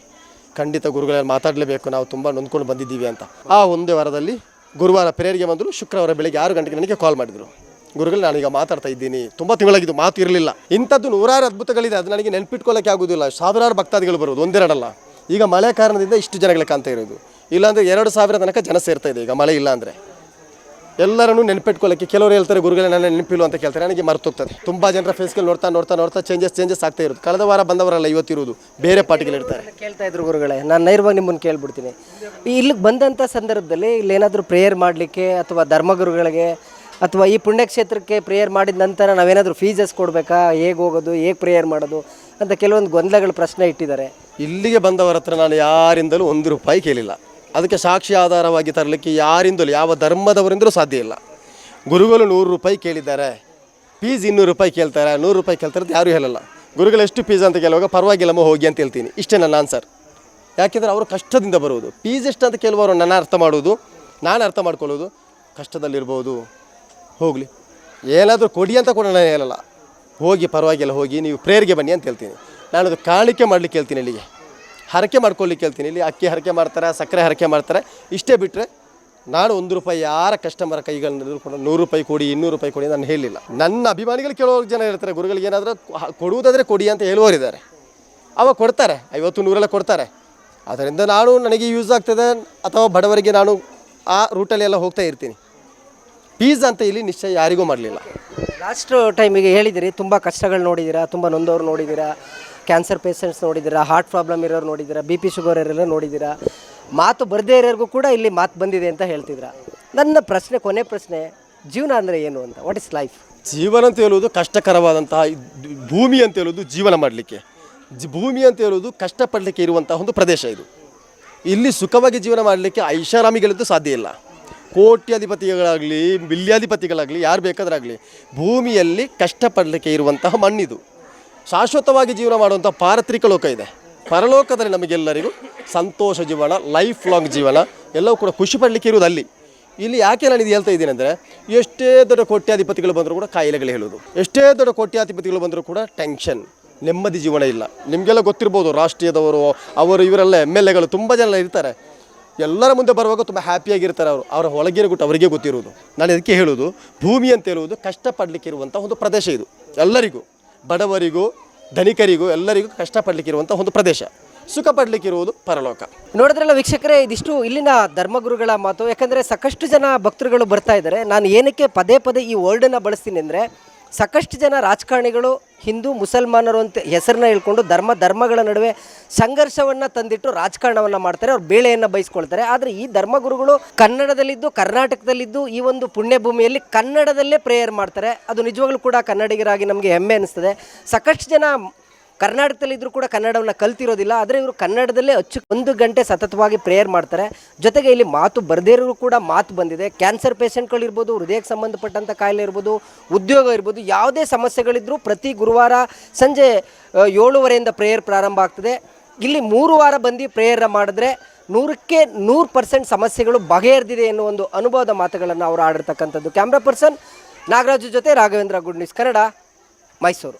ಖಂಡಿತ ಗುರುಗಳಲ್ಲಿ ಮಾತಾಡಲೇಬೇಕು. ನಾವು ತುಂಬ ನೊಂದ್ಕೊಂಡು ಬಂದಿದ್ದೀವಿ ಅಂತ. ಆ ಒಂದೇ ವಾರದಲ್ಲಿ ಗುರುವಾರ ಪ್ರೇರಿಗೆ ಬಂದರು. ಶುಕ್ರವಾರ ಬೆಳಗ್ಗೆ ಆರು ಗಂಟೆಗೆ ನನಗೆ ಕಾಲ್ ಮಾಡಿದರು. ಗುರುಗಳು ನಾನೀಗ ಮಾತಾಡ್ತಾ ಇದ್ದೀನಿ. ತುಂಬ ತಿಂಗಳಾಗಿದ್ದು ಮಾತು ಇರಲಿಲ್ಲ. ಇಂಥದ್ದು ನೂರಾರು ಅದ್ಭುತಗಳಿದೆ. ಅದು ನನಗೆ ನೆನ್ಪಿಟ್ಕೊಳ್ಳೋಕೆ ಆಗೋದಿಲ್ಲ ಸಾವಿರಾರು ಭಕ್ತಾದಿಗಳು ಬರೋದು ಒಂದೆರಡಲ್ಲ ಈಗ ಮಳೆ ಕಾರಣದಿಂದ ಇಷ್ಟು ಜನಗಳ ಕಾಣ್ತಾ ಇರೋದು. ಇಲ್ಲಾಂದರೆ ಎರಡು ಸಾವಿರ ತನಕ ಜನ ಸೇರ್ತಾ ಇದೆ. ಈಗ ಮಳೆ ಇಲ್ಲಾಂದರೆ ಎಲ್ಲರನ್ನು ನೆನಪಿಟ್ಕೊಳ್ಳೋಕ್ಕೆ ಕೆಲವರು ಹೇಳ್ತಾರೆ, ಗುರುಗಳೇ, ನನ್ನ ನೆನಪಿಲ್ಲ ಅಂತ ಕೇಳ್ತಾರೆ. ನನಗೆ ಮರ್ತೋಗ್ತದೆ. ತುಂಬ ಜನರ ಫೇಸ್ಗಳು ನೋಡ್ತಾ ನೋಡ್ತಾ ನೋಡ್ತಾ ಚೇಂಜಸ್ ಚೇಂಜಸ್ ಆಗ್ತಾ ಇರೋದು. ಕಳೆದ ವಾರ ಬಂದವರಲ್ಲ ಇವತ್ತಿರೋದು ಬೇರೆ ಪಾರ್ಟಿಗಳು ಇರ್ತಾರೆ ಕೇಳ್ತಾ ಇದ್ರು ಗುರುಗಳೇ. ನಾನು ನೈರ್ವಾಗಿ ನಿಮ್ಮನ್ನು ಕೇಳ್ಬಿಡ್ತೀನಿ. ಇಲ್ಲಿಗೆ ಬಂದಂಥ ಸಂದರ್ಭದಲ್ಲಿ ಇಲ್ಲೇನಾದರೂ ಪ್ರೇಯರ್ ಮಾಡಲಿಕ್ಕೆ ಅಥವಾ ಧರ್ಮಗುರುಗಳಿಗೆ ಅಥವಾ ಈ ಪುಣ್ಯಕ್ಷೇತ್ರಕ್ಕೆ ಪ್ರೇಯರ್ ಮಾಡಿದ ನಂತರ ನಾವೇನಾದರೂ ಫೀಸಸ್ ಕೊಡಬೇಕಾ? ಹೇಗೆ ಹೋಗೋದು? ಹೇಗೆ ಪ್ರೇಯರ್ ಮಾಡೋದು? ಅಂತ ಕೆಲವೊಂದು ಗೊಂದಲಗಳ ಪ್ರಶ್ನೆ ಇಟ್ಟಿದ್ದಾರೆ. ಇಲ್ಲಿಗೆ ಬಂದವರ ಹತ್ರ ನಾನು ಯಾರಿಂದಲೂ ಒಂದು ರೂಪಾಯಿ ಕೇಳಿಲ್ಲ. ಅದಕ್ಕೆ ಸಾಕ್ಷಿ ಆಧಾರವಾಗಿ ತರಲಿಕ್ಕೆ ಯಾರಿಂದಲೂ, ಯಾವ ಧರ್ಮದವರಿಂದಲೂ ಸಾಧ್ಯ ಇಲ್ಲ. ಗುರುಗಳು ನೂರು ರೂಪಾಯಿ ಕೇಳಿದ್ದಾರೆ. ಫೀಸ್ ಇನ್ನೂರು ರೂಪಾಯಿ ಕೇಳ್ತಾರೆ. ನೂರು ರೂಪಾಯಿ ಕೇಳ್ತಾರೆ ಯಾರೂ ಹೇಳಲ್ಲ. ಗುರುಗಳು ಎಷ್ಟು ಫೀಸ್ ಅಂತ ಕೇಳುವಾಗ ಪರವಾಗಿಲ್ಲಮ್ಮ ಹೋಗಿ ಅಂತ ಹೇಳ್ತೀನಿ. ಇಷ್ಟೇ ನನ್ನ ಆನ್ಸರ್ ಯಾಕೆಂದರೆ ಅವರು ಕಷ್ಟದಿಂದ ಬರುವುದು. ಫೀಸ್ ಎಷ್ಟು ಅಂತ ಕೇಳುವವರು ನನ್ನ ಅರ್ಥ ಮಾಡೋದು ನಾನು ಅರ್ಥ ಮಾಡ್ಕೊಳ್ಳೋದು ಕಷ್ಟದಲ್ಲಿರ್ಬೋದು. ಹೋಗಲಿ. ಏನಾದರೂ ಕೊಡಿ ಅಂತ ಕೂಡ ನಾನು ಹೇಳಲ್ಲ. ಹೋಗಿ ಪರವಾಗಿಲ್ಲ, ಹೋಗಿ ನೀವು ಪ್ರೇಯರ್ಗೆ ಬನ್ನಿ ಅಂತ ಹೇಳ್ತೀನಿ. ನಾನು ಅದು ಕಾಣಿಕೆ ಮಾಡಲಿಕ್ಕೆ ಹೇಳ್ತೀನಿ ಇಲ್ಲಿಗೆ. ಹರಕೆ ಮಾಡ್ಕೊಳ್ಳಿಕ್ಕೆ ಹೇಳ್ತೀನಿ ಇಲ್ಲಿ ಅಕ್ಕಿ ಹರಕೆ ಮಾಡ್ತಾರೆ, ಸಕ್ಕರೆ ಹರಕೆ ಮಾಡ್ತಾರೆ. ಇಷ್ಟೇ ಬಿಟ್ಟರೆ ನಾನು ಒಂದು ರೂಪಾಯಿ ಯಾರ ಕಸ್ಟಮರ್ ಕೈಗಳನ್ನ ಹಿಡಿದುಕೊಂಡು ನೂರು ರೂಪಾಯಿ ಕೊಡಿ, ಇನ್ನೂರು ರೂಪಾಯಿ ಕೊಡಿ ನಾನು ಹೇಳಿಲ್ಲ. ನನ್ನ ಅಭಿಮಾನಿಗಳು ಕೆಲವು ಜನ ಇರ್ತಾರೆ ಗುರುಗಳಿಗೆ ಏನಾದರೂ ಕೊಡುವುದಾದರೆ ಕೊಡಿ ಅಂತ ಹೇಳುವವರಿದ್ದಾರೆ ಅವಾಗ ಕೊಡ್ತಾರೆ, ಐವತ್ತು ನೂರೆಲ್ಲ ಕೊಡ್ತಾರೆ. ಅದರಿಂದ ನಾನು ನನಗೆ ಯೂಸ್ ಆಗ್ತದೆ ಅಥವಾ ಬಡವರಿಗೆ ನಾನು ಆ ರೂಟಲ್ಲಿ ಎಲ್ಲ ಹೋಗ್ತಾ ಇರ್ತೀನಿ. ಫೀಸ್ ಅಂತ ಇಲ್ಲಿ ನಿಶ್ಚಯ ಯಾರಿಗೂ ಮಾಡಲಿಲ್ಲ. ಲಾಸ್ಟ್ ಟೈಮಿಗೆ ಹೇಳಿದಿರಿ ತುಂಬ ಕಷ್ಟಗಳು ನೋಡಿದ್ದೀರಾ ತುಂಬ ನೊಂದವ್ರು ನೋಡಿದ್ದೀರಾ ಕ್ಯಾನ್ಸರ್ ಪೇಷಂಟ್ಸ್ ನೋಡಿದ್ದೀರಾ ಹಾರ್ಟ್ ಪ್ರಾಬ್ಲಮ್ ಇರೋರು ನೋಡಿದ್ದೀರಾ ಬಿ ಪಿ ಶುಗರ್ ಇರೋರೆಲ್ಲ ನೋಡಿದ್ದೀರಾ ಮಾತು ಬರದೇ ಇರೋರಿಗೂ ಕೂಡ ಇಲ್ಲಿ ಮಾತು ಬಂದಿದೆ ಅಂತ ಹೇಳ್ತಿದ್ರ. ನನ್ನ ಪ್ರಶ್ನೆ ಕೊನೆ ಪ್ರಶ್ನೆ ಜೀವನ ಅಂದರೆ ಏನು ಅಂತ? ವಾಟ್ ಇಸ್ ಲೈಫ್ ಜೀವನ ಅಂತ ಹೇಳುವುದು ಕಷ್ಟಕರವಾದಂತಹ ಭೂಮಿ ಅಂತ ಹೇಳುವುದು ಜೀವನ ಮಾಡಲಿಕ್ಕೆ. ಜಿ ಭೂಮಿ ಅಂತ ಹೇಳುವುದು ಕಷ್ಟಪಡಲಿಕ್ಕೆ ಇರುವಂತಹ ಒಂದು ಪ್ರದೇಶ ಇದು. ಇಲ್ಲಿ ಸುಖವಾಗಿ ಜೀವನ ಮಾಡಲಿಕ್ಕೆ ಐಷಾರಾಮಿಗಳದ್ದು ಸಾಧ್ಯ ಇಲ್ಲ. ಕೋಟ್ಯಾಧಿಪತಿಗಳಾಗಲಿ, ಬಿಲ್ಯಾಧಿಪತಿಗಳಾಗಲಿ, ಯಾರು ಬೇಕಾದ್ರಾಗಲಿ, ಭೂಮಿಯಲ್ಲಿ ಕಷ್ಟಪಡಲಿಕ್ಕೆ ಇರುವಂತಹ ಮಣ್ಣಿದು. ಶಾಶ್ವತವಾಗಿ ಜೀವನ ಮಾಡುವಂಥ ಪಾರತ್ರಿಕ ಲೋಕ ಇದೆ. ಪರಲೋಕದಲ್ಲಿ ನಮಗೆಲ್ಲರಿಗೂ ಸಂತೋಷ ಜೀವನ ಲೈಫ್ ಲಾಂಗ್ ಜೀವನ, ಎಲ್ಲವೂ ಕೂಡ ಖುಷಿ ಪಡಲಿಕ್ಕೆ ಇರುವುದು ಅಲ್ಲಿ. ಇಲ್ಲಿ ಯಾಕೆ ನಾನು ಇದು ಹೇಳ್ತಾ ಇದ್ದೀನಿ ಅಂದರೆ, ಎಷ್ಟೇ ದೊಡ್ಡ ಕೋಟ್ಯಾಧಿಪತಿಗಳು ಬಂದರೂ ಕೂಡ ಕಾಯಿಲೆಗಳು ಹೇಳೋದು ಎಷ್ಟೇ ದೊಡ್ಡ ಕೋಟ್ಯಾಧಿಪತಿಗಳು ಬಂದರೂ ಕೂಡ ಟೆನ್ಷನ್ ನೆಮ್ಮದಿ ಜೀವನ ಇಲ್ಲ. ನಿಮಗೆಲ್ಲ ಗೊತ್ತಿರ್ಬೋದು, ರಾಷ್ಟ್ರೀಯದವರು, ಅವರು, ಇವರೆಲ್ಲ ಎಂ ಎಲ್ ಎಗಳು ತುಂಬ ಜನ ಇರ್ತಾರೆ. ಎಲ್ಲರ ಮುಂದೆ ಬರುವಾಗ ತುಂಬ ಹ್ಯಾಪಿಯಾಗಿರ್ತಾರೆ ಅವರು. ಅವರ ಒಳಗಿರ ಗುಟ್ಟು ಅವರಿಗೆ ಗೊತ್ತಿರುವುದು. ನಾನು ಇದಕ್ಕೆ ಹೇಳುವುದು, ಭೂಮಿ ಅಂತ ಹೇಳುವುದು ಕಷ್ಟಪಡಲಿಕ್ಕಿರುವಂಥ ಒಂದು ಪ್ರದೇಶ ಇದು. ಎಲ್ಲರಿಗೂ, ಬಡವರಿಗೂ, ಧನಿಕರಿಗೂ, ಎಲ್ಲರಿಗೂ ಕಷ್ಟಪಡಲಿಕ್ಕಿರುವಂಥ ಒಂದು ಪ್ರದೇಶ. ಸುಖ ಪಡಲಿಕ್ಕಿರುವುದು ಪರಲೋಕ. ನೋಡಿದ್ರಲ್ಲ ವೀಕ್ಷಕರೇ, ಇದಿಷ್ಟು ಇಲ್ಲಿನ ಧರ್ಮಗುರುಗಳ ಮಾತು, ಯಾಕಂದರೆ ಸಾಕಷ್ಟು ಜನ ಭಕ್ತರುಗಳು ಬರ್ತಾ ಇದ್ದಾರೆ. ನಾನು ಏನಕ್ಕೆ ಪದೇ ಪದೇ ಈ ವರ್ಡನ್ನು ಬಳಸ್ತೀನಿ ಅಂದರೆ ಸಾಕಷ್ಟು ಜನ ರಾಜಕಾರಣಿಗಳು, ಹಿಂದೂ, ಮುಸಲ್ಮಾನರು ಅಂತ ಹೆಸರನ್ನ ಹೇಳ್ಕೊಂಡು ಧರ್ಮ, ಧರ್ಮಗಳ ನಡುವೆ ಸಂಘರ್ಷವನ್ನು ತಂದಿಟ್ಟು ರಾಜಕಾರಣವನ್ನು ಮಾಡ್ತಾರೆ, ಅವ್ರು ಬೇಳೆಯನ್ನು ಬಯಸ್ಕೊಳ್ತಾರೆ ಆದರೆ ಈ ಧರ್ಮಗುರುಗಳು ಕನ್ನಡದಲ್ಲಿದ್ದು, ಕರ್ನಾಟಕದಲ್ಲಿದ್ದು ಈ ಒಂದು ಪುಣ್ಯಭೂಮಿಯಲ್ಲಿ ಕನ್ನಡದಲ್ಲೇ ಪ್ರೇಯರ್ ಮಾಡ್ತಾರೆ. ಅದು ನಿಜವಾಗ್ಲೂ ಕೂಡ ಕನ್ನಡಿಗರಾಗಿ ನಮಗೆ ಹೆಮ್ಮೆ ಅನಿಸ್ತದೆ. ಸಾಕಷ್ಟು ಜನ ಕರ್ನಾಟಕದಲ್ಲಿ ಇದ್ರೂ ಕೂಡ ಕನ್ನಡವನ್ನು ಕಲ್ತಿರೋದಿಲ್ಲ, ಆದರೆ ಇವರು ಕನ್ನಡದಲ್ಲೇ ಅಚ್ಚು ಒಂದು ಗಂಟೆ ಸತತವಾಗಿ ಪ್ರೇಯರ್ ಮಾಡ್ತಾರೆ. ಜೊತೆಗೆ ಇಲ್ಲಿ ಮಾತು ಬರದೇ ಇರೋರು ಕೂಡ ಮಾತು ಬಂದಿದೆ. ಕ್ಯಾನ್ಸರ್ ಪೇಷಂಟ್ಗಳಿರ್ಬೋದು ಹೃದಯಕ್ಕೆ ಸಂಬಂಧಪಟ್ಟಂಥ ಕಾಯಿಲೆ ಇರ್ಬೋದು, ಉದ್ಯೋಗ ಇರ್ಬೋದು, ಯಾವುದೇ ಸಮಸ್ಯೆಗಳಿದ್ರೂ ಪ್ರತಿ ಗುರುವಾರ ಸಂಜೆ ಏಳುವರೆಯಿಂದ ಪ್ರೇಯರ್ ಪ್ರಾರಂಭ ಆಗ್ತದೆ. ಇಲ್ಲಿ ಮೂರು ವಾರ ಬಂದು ಪ್ರೇಯರ್ ಮಾಡಿದ್ರೆ ನೂರಕ್ಕೆ ನೂರು ಪರ್ಸೆಂಟ್ ಸಮಸ್ಯೆಗಳು ಬಗೆಹರಿದಿದೆ ಎನ್ನುವ ಒಂದು ಅನುಭವದ ಮಾತುಗಳನ್ನು ಅವರು ಆಡಿರ್ತಕ್ಕಂಥದ್ದು. ಕ್ಯಾಮ್ರಾ ಪರ್ಸನ್ ನಾಗರಾಜು ಜೊತೆ ರಾಘವೇಂದ್ರ ಗುಡ್ ನ್ಯೂಸ್ ಕನ್ನಡ, ಮೈಸೂರು.